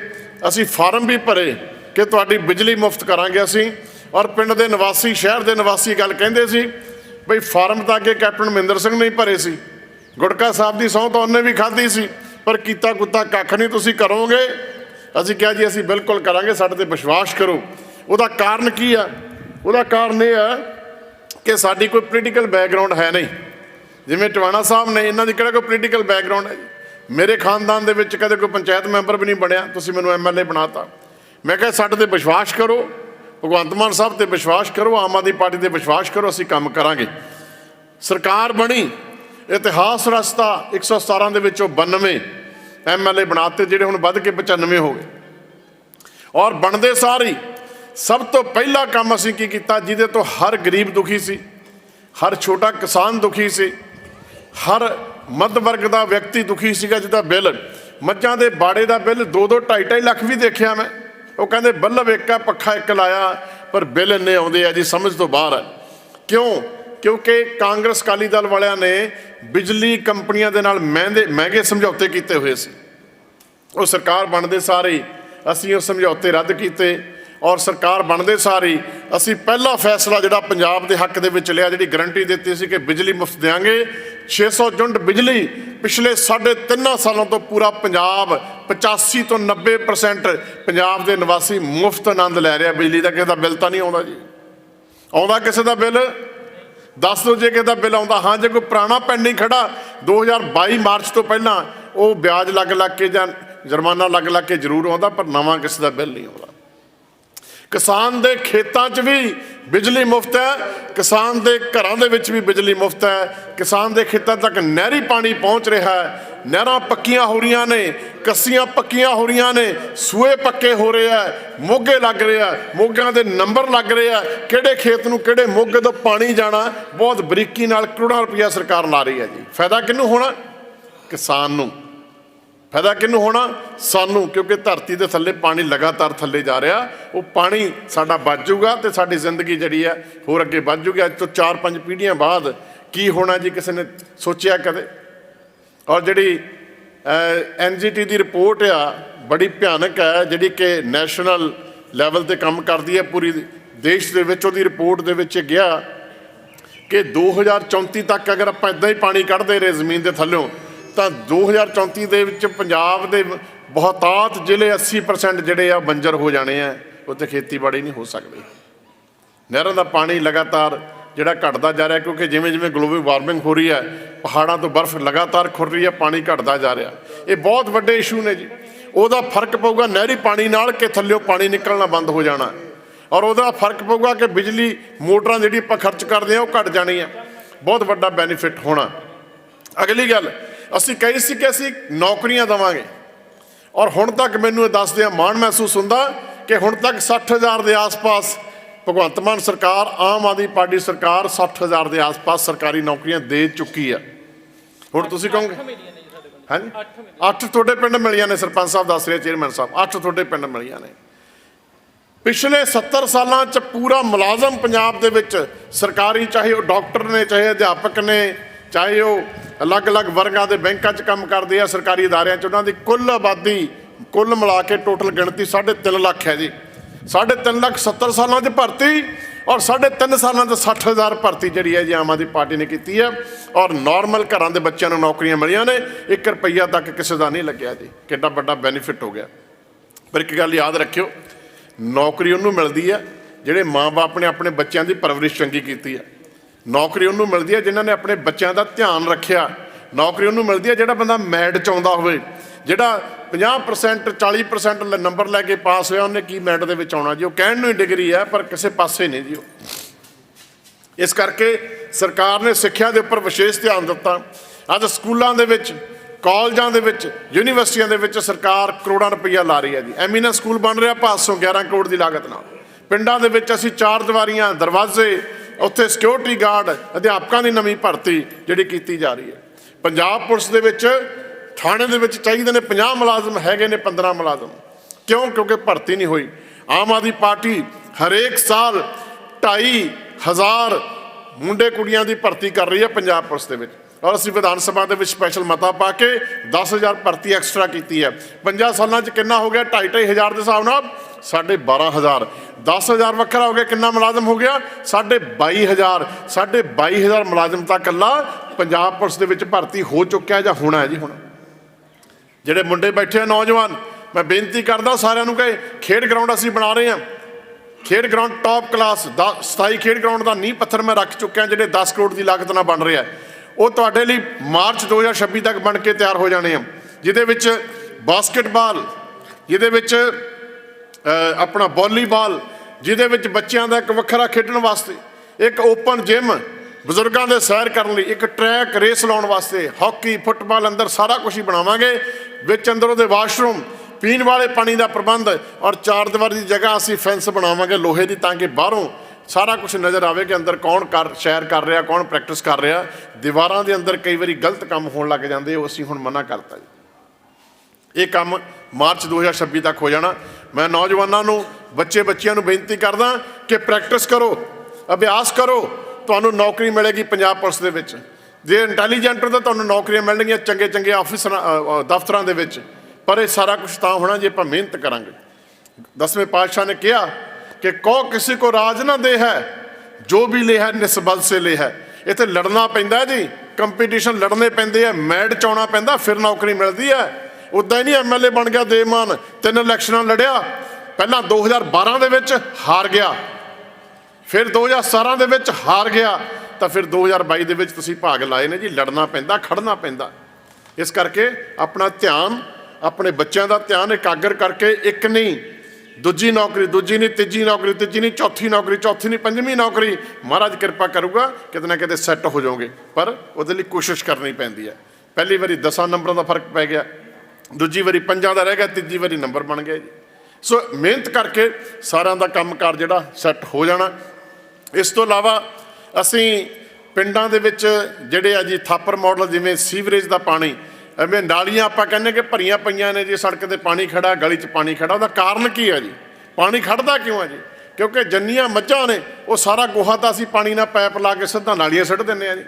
ਅਸੀਂ ਫਾਰਮ ਵੀ ਭਰੇ ਕਿ ਤੁਹਾਡੀ ਬਿਜਲੀ ਮੁਫਤ ਕਰਾਂਗੇ ਅਸੀਂ। ਔਰ ਪਿੰਡ ਦੇ ਨਿਵਾਸੀ, ਸ਼ਹਿਰ ਦੇ ਨਿਵਾਸੀ ਗੱਲ ਕਹਿੰਦੇ ਸੀ, ਬਈ ਫਾਰਮ ਤਾਂ ਅੱਗੇ ਕੈਪਟਨ ਮਹਿੰਦਰ ਸਿੰਘ ਨੇ ਭਰੇ ਸੀ। ਗੁਟਕਾ ਸਾਹਿਬ ਦੀ ਸਹੁੰ ਤਾਂ ਉਹਨੇ ਵੀ ਖਾਧੀ ਸੀ, ਪਰ ਕੀਤਾ ਕੁੱਤਾ ਕੱਖ ਨਹੀਂ, ਤੁਸੀਂ ਕਰੋਗੇ। ਅਸੀਂ ਕਿਹਾ ਜੀ, ਅਸੀਂ ਬਿਲਕੁਲ ਕਰਾਂਗੇ, ਸਾਡੇ ਤੇ ਵਿਸ਼ਵਾਸ ਕਰੋ। ਉਹਦਾ ਕਾਰਨ ਕੀ ਆ? ਉਹਦਾ ਕਾਰਨ ਇਹ ਆ ਕਿ ਸਾਡੀ ਕੋਈ ਪੋਲੀਟੀਕਲ ਬੈਕਗ੍ਰਾਉਂਡ ਹੈ ਨਹੀਂ। ਜਿਵੇਂ ਟਵਾਣਾ ਸਾਹਿਬ ਨੇ, ਇਹਨਾਂ ਦੀ ਕਿਹੜਾ ਕੋਈ ਪੋਲੀਟੀਕਲ ਬੈਕਗ੍ਰਾਉਂਡ ਹੈ ਜੀ। ਮੇਰੇ ਖਾਨਦਾਨ ਦੇ ਵਿੱਚ ਕਦੇ ਕੋਈ ਪੰਚਾਇਤ ਮੈਂਬਰ ਵੀ ਨਹੀਂ ਬਣਿਆ, ਤੁਸੀਂ ਮੈਨੂੰ ਐਮਐਲਏ ਬਣਾਤਾ। ਮੈਂ ਕਿਹਾ, ਸਾਡੇ ਤੇ ਵਿਸ਼ਵਾਸ ਕਰੋ, ਭਗਵੰਤ ਮਾਨ ਸਾਹਿਬ ਤੇ ਵਿਸ਼ਵਾਸ ਕਰੋ, ਆਮ ਆਦਮੀ ਪਾਰਟੀ ਤੇ ਵਿਸ਼ਵਾਸ ਕਰੋ, ਅਸੀਂ ਕੰਮ ਕਰਾਂਗੇ। ਸਰਕਾਰ ਬਣੀ, ਇਤਿਹਾਸ ਰਸਤਾ 117 ਦੇ ਵਿੱਚੋਂ 92 ਐਮਐਲਏ ਬਣਾਤੇ, ਜਿਹੜੇ ਹੁਣ ਵੱਧ ਕੇ 95 ਹੋ ਗਏ। ਔਰ ਬਣਦੇ ਸਾਰੀ ਸਭ ਤੋਂ ਪਹਿਲਾ ਕੰਮ ਅਸੀਂ ਕੀ ਕੀਤਾ? ਜਿਹਦੇ ਤੋਂ ਹਰ ਗਰੀਬ ਦੁਖੀ ਸੀ, ਹਰ ਛੋਟਾ ਕਿਸਾਨ ਦੁਖੀ ਸੀ, ਹਰ ਮੱਧ ਵਰਗ ਦਾ ਵਿਅਕਤੀ ਦੁਖੀ ਸੀਗਾ ਜਿਹਦਾ ਬਿੱਲ, ਮੱਝਾਂ ਦੇ ਬਾੜੇ ਦਾ ਬਿੱਲ 2 2 2.5 2.5 ਲੱਖ ਵੀ ਦੇਖਿਆ ਮੈਂ। ਉਹ ਕਹਿੰਦੇ, ਬੱਲਬ ਇੱਕ ਪੱਖਾ ਇੱਕ ਲਾਇਆ, ਪਰ ਬਿੱਲ ਇੰਨੇ ਆਉਂਦੇ ਆ ਜੀ, ਸਮਝ ਤੋਂ ਬਾਹਰ ਹੈ ਕਿਉਂ? ਕਿਉਂਕਿ ਕਾਂਗਰਸ ਅਕਾਲੀ ਦਲ ਵਾਲਿਆਂ ਨੇ ਬਿਜਲੀ ਕੰਪਨੀਆਂ ਦੇ ਨਾਲ ਮਹਿੰਗੇ ਮਹਿੰਗੇ ਸਮਝੌਤੇ ਕੀਤੇ ਹੋਏ ਸੀ। ਉਹ ਸਰਕਾਰ ਬਣਦੇ ਸਾਰੇ ਹੀ, ਅਸੀਂ ਉਹ ਸਮਝੌਤੇ ਰੱਦ ਕੀਤੇ। ਔਰ ਸਰਕਾਰ ਬਣਦੇ ਸਾਰੀ, ਅਸੀਂ ਪਹਿਲਾ ਫੈਸਲਾ ਜਿਹੜਾ ਪੰਜਾਬ ਦੇ ਹੱਕ ਦੇ ਵਿੱਚ ਲਿਆ, ਜਿਹੜੀ ਗਰੰਟੀ ਦਿੱਤੀ ਸੀ ਕਿ ਬਿਜਲੀ ਮੁਫਤ ਦੇਵਾਂਗੇ 600 ਯੂਨਿਟ ਬਿਜਲੀ ਪਿਛਲੇ ਸਾਢੇ ਤਿੰਨਾਂ ਸਾਲਾਂ ਤੋਂ ਪੂਰਾ ਪੰਜਾਬ 85 ਤੋਂ 90% ਪੰਜਾਬ ਦੇ ਨਿਵਾਸੀ ਮੁਫਤ ਆਨੰਦ ਲੈ ਰਿਹਾ, ਬਿਜਲੀ ਦਾ ਕਿਸੇ ਦਾ ਬਿੱਲ ਤਾਂ ਨਹੀਂ ਆਉਂਦਾ ਜੀ। ਆਉਂਦਾ ਕਿਸੇ ਦਾ ਬਿੱਲ? ਦੱਸ ਦਿਓ ਜੇ ਕਿਸੇ ਦਾ ਬਿੱਲ ਆਉਂਦਾ। ਹਾਂ, ਜੇ ਕੋਈ ਪੁਰਾਣਾ ਪੈਂਡਿੰਗ ਖੜਾ 2022 ਮਾਰਚ ਤੋਂ ਪਹਿਲਾਂ ਉਹ ਵਿਆਜ ਲੱਗ ਲੱਗ ਕੇ ਜਾਂ ਜੁਰਮਾਨਾ ਲੱਗ ਲੱਗ ਕੇ ਜ਼ਰੂਰ ਆਉਂਦਾ, ਪਰ ਨਵਾਂ ਕਿਸੇ ਦਾ ਬਿੱਲ ਨਹੀਂ ਆਉਂਦਾ। ਕਿਸਾਨ ਦੇ ਖੇਤਾਂ 'ਚ ਵੀ ਬਿਜਲੀ ਮੁਫਤ ਹੈ, ਕਿਸਾਨ ਦੇ ਘਰਾਂ ਦੇ ਵਿੱਚ ਵੀ ਬਿਜਲੀ ਮੁਫਤ ਹੈ, ਕਿਸਾਨ ਦੇ ਖੇਤਾਂ ਤੱਕ ਨਹਿਰੀ ਪਾਣੀ ਪਹੁੰਚ ਰਿਹਾ ਹੈ, ਨਹਿਰਾਂ ਪੱਕੀਆਂ ਹੋ ਰਹੀਆਂ ਨੇ, ਕੱਸੀਆਂ ਪੱਕੀਆਂ ਹੋ ਰਹੀਆਂ ਨੇ, ਸੂਏ ਪੱਕੇ ਹੋ ਰਹੇ ਆ ਮੋਗੇ ਲੱਗ ਰਹੇ ਰਿਹਾ ਮੋਗਿਆਂ ਦੇ ਨੰਬਰ ਲੱਗ ਰਹੇ ਆ ਕਿਹੜੇ ਖੇਤ ਨੂੰ ਕਿਹੜੇ ਮੋਗੇ ਤੋਂ ਪਾਣੀ ਜਾਣਾ, ਬਹੁਤ ਬਰੀਕੀ ਨਾਲ ਕਰੋੜਾਂ ਰੁਪਇਆ ਸਰਕਾਰ ਲਾ ਰਹੀ ਹੈ ਜੀ। ਫਾਇਦਾ ਕਿਹਨੂੰ ਹੋਣਾ? ਕਿਸਾਨ ਨੂੰ। ਫਾਇਦਾ ਕਿਹਨੂੰ ਹੋਣਾ? ਸਾਨੂੰ, ਕਿਉਂਕਿ ਧਰਤੀ ਦੇ ਥੱਲੇ ਪਾਣੀ ਲਗਾਤਾਰ ਥੱਲੇ ਜਾ ਰਿਹਾ। ਉਹ ਪਾਣੀ ਸਾਡਾ ਬਚ ਜਾਊਗਾ ਤੇ ਸਾਡੀ ਜ਼ਿੰਦਗੀ ਜਿਹੜੀ ਹੈ ਹੋਰ ਅੱਗੇ ਵੱਧ ਜੂਗੀ ਅੱਜ ਤੋਂ 4-5 ਪੀੜ੍ਹੀਆਂ ਬਾਅਦ ਕੀ ਹੋਣਾ ਜੀ ਕਿਸੇ ਨੇ ਸੋਚਿਆ ਕਦੇ? ਔਰ ਜਿਹੜੀ ਐਨਜੀਟੀ ਦੀ ਰਿਪੋਰਟ ਆ, ਬੜੀ ਭਿਆਨਕ ਹੈ, ਜਿਹੜੀ ਕਿ ਨੈਸ਼ਨਲ ਲੈਵਲ ਤੇ ਕੰਮ ਕਰਦੀ ਹੈ ਪੂਰੀ ਦੇਸ਼ ਦੇ ਵਿੱਚ। ਉਹਦੀ ਰਿਪੋਰਟ ਦੇ ਵਿੱਚ ਗਿਆ ਕਿ 2034 ਤੱਕ ਅਗਰ ਆਪਾਂ ਇਦਾਂ ਹੀ ਪਾਣੀ ਕੱਢਦੇ ਰਹੇ ਜ਼ਮੀਨ ਦੇ ਥੱਲਿਓਂ ਤਾਂ 2034 ਦੇ ਵਿੱਚ ਪੰਜਾਬ ਦੇ ਬਹੁਤਾਤ ਜ਼ਿਲ੍ਹੇ 80% ਜਿਹੜੇ ਆ ਬੰਜਰ ਹੋ ਜਾਣੇ ਆ, ਉੱਥੇ ਖੇਤੀਬਾੜੀ ਨਹੀਂ ਹੋ ਸਕਦੀ। ਨਹਿਰਾਂ ਦਾ ਪਾਣੀ ਲਗਾਤਾਰ ਜਿਹੜਾ ਘਟਦਾ ਜਾ ਰਿਹਾ, ਕਿਉਂਕਿ ਜਿਵੇਂ ਜਿਵੇਂ ਗਲੋਬਲ ਵਾਰਮਿੰਗ ਹੋ ਰਹੀ ਹੈ, ਪਹਾੜਾਂ ਤੋਂ ਬਰਫ਼ ਲਗਾਤਾਰ ਖੁਰ ਰਹੀ ਹੈ, ਪਾਣੀ ਘਟਦਾ ਜਾ ਰਿਹਾ। ਇਹ ਬਹੁਤ ਵੱਡੇ ਇਸ਼ੂ ਨੇ ਜੀ। ਉਹਦਾ ਫ਼ਰਕ ਪਊਗਾ ਨਹਿਰੀ ਪਾਣੀ ਨਾਲ ਕਿ ਥੱਲਿਓਂ ਪਾਣੀ ਨਿਕਲਣਾ ਬੰਦ ਹੋ ਜਾਣਾ। ਔਰ ਉਹਦਾ ਫ਼ਰਕ ਪਊਗਾ ਕਿ ਬਿਜਲੀ, ਮੋਟਰਾਂ ਜਿਹੜੀ ਆਪਾਂ ਖਰਚ ਕਰਦੇ ਆ ਉਹ ਘਟ ਜਾਣੀ ਆ ਬਹੁਤ ਵੱਡਾ ਬੈਨੀਫਿਟ ਹੋਣਾ। ਅਗਲੀ ਗੱਲ ਅਸੀਂ ਕਹੀ ਸੀ ਕਿ ਅਸੀਂ ਨੌਕਰੀਆਂ ਦੇਵਾਂਗੇ। ਔਰ ਹੁਣ ਤੱਕ ਮੈਨੂੰ ਇਹ ਦੱਸਦੇ ਆ ਮਾਣ ਮਹਿਸੂਸ ਹੁੰਦਾ ਕਿ ਹੁਣ ਤੱਕ 60000 ਦੇ ਆਸ-ਪਾਸ ਭਗਵੰਤ ਮਾਨ ਸਰਕਾਰ ਆਮ ਆਦਮੀ ਪਾਰਟੀ ਸਰਕਾਰ 60000 ਦੇ ਆਸ-ਪਾਸ ਸਰਕਾਰੀ ਨੌਕਰੀਆਂ ਦੇ ਚੁੱਕੀ ਆ। ਹੁਣ ਤੁਸੀਂ ਕਹੋਗੇ ਹਾਂਜੀ। ਅੱਠ ਤੁਹਾਡੇ ਪਿੰਡ ਮਿਲੀਆਂ ਨੇ ਸਰਪੰਚ ਸਾਹਿਬ ਦੱਸ ਰਹੇ ਚੇਅਰਮੈਨ ਸਾਹਿਬ। ਅੱਠ ਤੁਹਾਡੇ ਪਿੰਡ ਮਿਲੀਆਂ ਨੇ। ਪਿਛਲੇ 70 ਸਾਲਾਂ ਚ ਪੂਰਾ ਮੁਲਾਜ਼ਮ ਪੰਜਾਬ ਦੇ ਵਿੱਚ ਸਰਕਾਰੀ ਚਾਹੇ ਉਹ ਡਾਕਟਰ ਨੇ ਚਾਹੇ ਅਧਿਆਪਕ ਨੇ ਚਾਹੇ ਉਹ ਅਲੱਗ-ਅਲੱਗ ਵਰਗਾਂ ਦੇ ਬੈਂਕਾਂ 'ਚ ਕੰਮ ਕਰਦੇ ਆ, ਸਰਕਾਰੀ ਅਦਾਰਿਆਂ 'ਚ। ਉਹਨਾਂ ਦੀ ਕੁੱਲ ਆਬਾਦੀ, ਕੁੱਲ ਮਿਲਾ ਕੇ ਟੋਟਲ ਗਿਣਤੀ 3.5 ਲੱਖ ਹੈ ਜੀ। 3.5 ਲੱਖ 70 ਸਾਲਾਂ 'ਚ ਭਰਤੀ ਔਰ 3.5 ਸਾਲਾਂ 'ਚ 60000 ਭਰਤੀ ਜਿਹੜੀ ਹੈ ਜੀ ਆਮ ਆਦਮੀ ਪਾਰਟੀ ਨੇ ਕੀਤੀ ਹੈ। ਔਰ ਨਾਰਮਲ ਘਰਾਂ ਦੇ ਬੱਚਿਆਂ ਨੂੰ ਨੌਕਰੀਆਂ ਮਿਲੀਆਂ ਨੇ। 1 ਰੁਪਈਆ ਤੱਕ ਕਿਸੇ ਦਾ ਨਹੀਂ ਲੱਗਿਆ ਜੀ। ਕਿੱਡਾ ਵੱਡਾ ਬੈਨੀਫਿਟ ਹੋ ਗਿਆ। ਪਰ ਇੱਕ ਗੱਲ ਯਾਦ ਰੱਖਿਓ, ਨੌਕਰੀ ਉਹਨੂੰ ਮਿਲਦੀ ਹੈ, ਜਿਹੜੇ ਮਾਪੇ ਨੇ ਆਪਣੇ ਬੱਚਿਆਂ ਦੀ ਪਰਵਰਿਸ਼ ਚੰਗੀ ਕੀਤੀ ਹੈ। ਨੌਕਰੀ ਉਹਨੂੰ ਮਿਲਦੀ ਹੈ ਜਿਨ੍ਹਾਂ ਨੇ ਆਪਣੇ ਬੱਚਿਆਂ ਦਾ ਧਿਆਨ ਰੱਖਿਆ। ਨੌਕਰੀ ਉਹਨੂੰ ਮਿਲਦੀ ਹੈ ਜਿਹੜਾ ਬੰਦਾ ਮੈਡ ਚ ਆਉਂਦਾ ਹੋਵੇ। ਜਿਹੜਾ 50% 40% ਲ- ਨੰਬਰ ਲੈ ਕੇ ਪਾਸ ਹੋਇਆ, ਉਹਨੇ ਕੀ ਮੈਡ ਦੇ ਵਿੱਚ ਆਉਣਾ ਜੀ? ਉਹ ਕਹਿਣ ਨੂੰ ਹੀ ਡਿਗਰੀ ਹੈ, ਪਰ ਕਿਸੇ ਪਾਸੇ ਨਹੀਂ ਜੀ ਉਹ। ਇਸ ਕਰਕੇ ਸਰਕਾਰ ਨੇ ਸਿੱਖਿਆ ਦੇ ਉੱਪਰ ਵਿਸ਼ੇਸ਼ ਧਿਆਨ ਦਿੱਤਾ। ਅੱਜ ਸਕੂਲਾਂ ਦੇ ਵਿੱਚ, ਕਾਲਜਾਂ ਦੇ ਵਿੱਚ, ਯੂਨੀਵਰਸਿਟੀਆਂ ਦੇ ਵਿੱਚ ਸਰਕਾਰ ਕਰੋੜਾਂ ਰੁਪਈਆ ਲਾ ਰਹੀ ਹੈ ਜੀ। ਐਮੀਨਾ ਸਕੂਲ ਬਣ ਰਿਹਾ 511 ਕਰੋੜ ਦੀ ਲਾਗਤ ਨਾਲ। ਪਿੰਡਾਂ ਦੇ ਵਿੱਚ ਅਸੀਂ ਚਾਰ ਦੀਵਾਰੀਆਂ, ਦਰਵਾਜ਼ੇ, ਉੱਥੇ ਸਿਕਿਉਰਿਟੀ ਗਾਰਡ ਅਧਿਆਪਕਾਂ ਦੀ ਨਵੀਂ ਭਰਤੀ ਜਿਹੜੀ ਕੀਤੀ ਜਾ ਰਹੀ ਹੈ। ਪੰਜਾਬ ਪੁਲਿਸ ਦੇ ਵਿੱਚ ਥਾਣੇ ਦੇ ਵਿੱਚ ਚਾਹੀਦੇ ਨੇ 50 ਮੁਲਾਜ਼ਮ, ਹੈਗੇ ਨੇ 15 ਮੁਲਾਜ਼ਮ। ਕਿਉਂ? ਕਿਉਂਕਿ ਭਰਤੀ ਨਹੀਂ ਹੋਈ। ਆਮ ਆਦਮੀ ਪਾਰਟੀ ਹਰੇਕ ਸਾਲ 2.5 ਹਜ਼ਾਰ ਮੁੰਡੇ ਕੁੜੀਆਂ ਦੀ ਭਰਤੀ ਕਰ ਰਹੀ ਹੈ ਪੰਜਾਬ ਪੁਲਿਸ ਦੇ ਵਿੱਚ। ਔਰ ਅਸੀਂ ਵਿਧਾਨ ਸਭਾ ਦੇ ਵਿੱਚ ਸਪੈਸ਼ਲ ਮਤਾ ਪਾ ਕੇ 10000 ਭਰਤੀ ਐਕਸਟਰਾ ਕੀਤੀ ਹੈ। ਪੰਜਾਂ ਸਾਲਾਂ 'ਚ ਕਿੰਨਾ ਹੋ ਗਿਆ? 2.5 ਹਜ਼ਾਰ ਦੇ ਹਿਸਾਬ ਨਾਲ ਸਾਢੇ 12000 10000 ਵੱਖਰਾ ਹੋ ਗਿਆ, ਕਿੰਨਾ ਮੁਲਾਜ਼ਮ ਹੋ ਗਿਆ? ਸਾਢੇ 22000 ਸਾਢੇ 22000 ਮੁਲਾਜ਼ਮ ਤਾਂ ਇਕੱਲਾ ਪੰਜਾਬ ਪੁਲਿਸ ਦੇ ਵਿੱਚ ਭਰਤੀ ਹੋ ਚੁੱਕਿਆ ਜਾਂ ਹੋਣਾ ਹੈ ਜੀ ਹੁਣ। ਜਿਹੜੇ ਮੁੰਡੇ ਬੈਠੇ ਆ ਨੌਜਵਾਨ, ਮੈਂ ਬੇਨਤੀ ਕਰਦਾ ਸਾਰਿਆਂ ਨੂੰ ਕਿ ਖੇਡ ਗਰਾਊਂਡ ਅਸੀਂ ਬਣਾ ਰਹੇ ਹਾਂ। ਖੇਡ ਗਰਾਊਂਡ ਟਾਪ ਕਲਾਸ ਦਾ 27 ਖੇਡ ਗਰਾਊਂਡ ਦਾ ਨੀਂਹ ਪੱਥਰ ਮੈਂ ਰੱਖ ਚੁੱਕਿਆ ਜਿਹੜੇ 10 ਕਰੋੜ ਦੀ ਲਾਗਤ ਨਾਲ ਬਣ ਰਿਹਾ। ਉਹ ਤੁਹਾਡੇ ਲਈ ਮਾਰਚ 2026 ਤੱਕ ਬਣ ਕੇ ਤਿਆਰ ਹੋ ਜਾਣੇ ਆ। ਜਿਹਦੇ ਵਿੱਚ ਬਾਸਕਟਬਾਲ, ਜਿਹਦੇ ਵਿੱਚ ਆਪਣਾ ਵਾਲੀਬਾਲ, ਜਿਹਦੇ ਵਿੱਚ ਬੱਚਿਆਂ ਦਾ ਇੱਕ ਵੱਖਰਾ ਖੇਡਣ ਵਾਸਤੇ, ਇੱਕ ਓਪਨ ਜਿਮ ਬਜ਼ੁਰਗਾਂ ਦੇ ਸੈਰ ਕਰਨ ਲਈ, ਇੱਕ ਟਰੈਕ ਰੇਸ ਲਾਉਣ ਵਾਸਤੇ ਹਾਕੀ ਫੁੱਟਬਾਲ ਅੰਦਰ ਸਾਰਾ ਕੁਝ ਹੀ ਬਣਾਵਾਂਗੇ, ਵਿੱਚ ਅੰਦਰ ਉਹਦੇ ਵਾਸ਼ਰੂਮ ਪੀਣ ਵਾਲੇ ਪਾਣੀ ਦਾ ਪ੍ਰਬੰਧ ਔਰ ਚਾਰ ਦੀਵਾਰੀ ਦੀ ਜਗ੍ਹਾ ਅਸੀਂ ਫੈਂਸ ਬਣਾਵਾਂਗੇ, ਲੋਹੇ ਦੀ ਤਾਂ ਕਿ ਬਾਹਰੋਂ ਸਾਰਾ ਕੁਝ ਨਜ਼ਰ ਆਵੇ ਕਿ ਅੰਦਰ ਕੌਣ ਕਰ, ਸ਼ੈਰ ਕਰ ਰਿਹਾ, ਕੌਣ ਪ੍ਰੈਕਟਿਸ ਕਰ ਰਿਹਾ। ਦੀਵਾਰਾਂ ਦੇ ਅੰਦਰ ਕਈ ਵਾਰੀ ਗਲਤ ਕੰਮ ਹੋਣ ਲੱਗ ਜਾਂਦੇ, ਉਹ ਅਸੀਂ ਹੁਣ ਮਨਾ ਕਰਤਾ ਜੀ। ਇਹ ਕੰਮ ਮਾਰਚ 2026 ਤੱਕ ਹੋ ਜਾਣਾ। ਮੈਂ ਨੌਜਵਾਨਾਂ ਨੂੰ, ਬੱਚੇ ਬੱਚਿਆਂ ਨੂੰ ਬੇਨਤੀ ਕਰਦਾ ਕਿ ਪ੍ਰੈਕਟਿਸ ਕਰੋ, ਅਭਿਆਸ ਕਰੋ, ਤੁਹਾਨੂੰ ਨੌਕਰੀ ਮਿਲੇਗੀ ਪੰਜਾਬ ਪੁਲਿਸ ਦੇ ਵਿੱਚ। ਜੇ ਇੰਟੈਲੀਜੈਂਟ ਹੋ ਤਾਂ ਤੁਹਾਨੂੰ ਨੌਕਰੀਆਂ ਮਿਲਣਗੀਆਂ ਚੰਗੇ ਚੰਗੇ ਆਫਿਸਰਾਂ ਦਫ਼ਤਰਾਂ ਦੇ ਵਿੱਚ। ਪਰ ਇਹ ਸਾਰਾ ਕੁਝ ਤਾਂ ਹੋਣਾ ਜੇ ਆਪਾਂ ਮਿਹਨਤ ਕਰਾਂਗੇ। ਦਸਵੇਂ ਪਾਤਸ਼ਾਹ ਨੇ ਕਿਹਾ ਕਿ ਕੋ ਕਿਸੇ ਕੋ ਰਾਜ ਨਾ ਦੇ ਹੈ, ਜੋ ਵੀ ਲੈ ਹੈ ਨਿਸਬਲ ਸੇ ਲੈ ਹੈ। ਇੱਥੇ ਲੜਨਾ ਪੈਂਦਾ ਜੀ ਕੰਪੀਟੀਸ਼ਨ ਲੜਨੇ ਪੈਂਦੇ ਆ, ਮੈਡ ਚਾਉਣਾ ਪੈਂਦਾ, ਫਿਰ ਨੌਕਰੀ ਮਿਲਦੀ ਹੈ। ਉਦਾਂ ਹੀ ਨਹੀਂ ਐਮਐਲਏ ਬਣ ਗਿਆ ਦੇਮਾਨ ਤਿੰਨ ਇਲੈਕਸ਼ਨਾਂ ਲੜਿਆ, ਪਹਿਲਾਂ 2012 ਦੇ ਵਿੱਚ ਹਾਰ ਗਿਆ, ਫਿਰ 2017 ਦੇ ਵਿੱਚ ਹਾਰ ਗਿਆ, ਤਾਂ ਫਿਰ 2022 ਦੇ ਵਿੱਚ ਤੁਸੀਂ ਭਾਗ ਲਾਏ ਨੇ ਜੀ, ਲੜਨਾ ਪੈਂਦਾ, ਖੜਨਾ ਪੈਂਦਾ। ਇਸ ਕਰਕੇ ਆਪਣਾ ਧਿਆਨ, ਆਪਣੇ ਬੱਚਿਆਂ ਦਾ ਧਿਆਨ ਇਕਾਗਰ ਕਰਕੇ ਇੱਕ ਨਹੀਂ, ਦੂਜੀ ਨੌਕਰੀ, ਦੂਜੀ ਨਹੀਂ, ਤੀਜੀ ਨੌਕਰੀ, ਤੀਜੀ ਨਹੀਂ, ਚੌਥੀ ਨੌਕਰੀ, ਚੌਥੀ ਨਹੀਂ, ਪੰਜਵੀਂ ਨੌਕਰੀ, ਮਹਾਰਾਜ ਕਿਰਪਾ ਕਰੂਗਾ, ਕਿਤੇ ਨਾ ਕਿਤੇ ਸੈੱਟ ਹੋ ਜਾਓਗੇ, ਪਰ ਉਹਦੇ ਲਈ ਕੋਸ਼ਿਸ਼ ਕਰਨੀ ਪੈਂਦੀ ਹੈ। ਪਹਿਲੀ ਵਾਰੀ 10 ਨੰਬਰਾਂ ਦਾ ਫ਼ਰਕ ਪੈ ਗਿਆ। ਦੂਜੀ ਵਾਰੀ ਪੰਜਾਂ ਦਾ ਰਹਿ ਗਿਆ, ਤੀਜੀ ਵਾਰੀ ਨੰਬਰ ਬਣ ਗਿਆ ਜੀ। ਸੋ ਮਿਹਨਤ ਕਰਕੇ ਸਾਰਿਆਂ ਦਾ ਕੰਮਕਾਰ ਜਿਹੜਾ ਸੈੱਟ ਹੋ ਜਾਣਾ। ਇਸ ਤੋਂ ਇਲਾਵਾ ਅਸੀਂ ਪਿੰਡਾਂ ਦੇ ਵਿੱਚ ਜਿਹੜੇ ਆ ਜੀ ਥਾਪਰ ਮਾਡਲ, ਜਿਵੇਂ ਸੀਵਰੇਜ ਦਾ ਪਾਣੀ, ਐਵੇਂ ਨਾਲੀਆਂ ਆਪਾਂ ਕਹਿੰਦੇ ਕਿ ਭਰੀਆਂ ਪਈਆਂ ਨੇ ਜੀ ਸੜਕ ਤੇ ਪਾਣੀ ਖੜਾ, ਗਲੀ 'ਚ ਪਾਣੀ ਖੜਾ, ਉਹਦਾ ਕਾਰਨ ਕੀ ਆ ਜੀ? ਪਾਣੀ ਖੜਦਾ ਕਿਉਂ ਆ ਜੀ? ਕਿਉਂਕਿ ਜੰਨੀਆਂ ਮੱਝਾਂ ਨੇ, ਉਹ ਸਾਰਾ ਗੋਹਾ ਤਾਂ ਅਸੀਂ ਪਾਣੀ ਨਾਲ ਪਾਈਪ ਲਾ ਕੇ ਸਿੱਧਾ ਨਾਲੀਆਂ ਸੱਟ ਦਿੰਦੇ ਆ ਜੀ।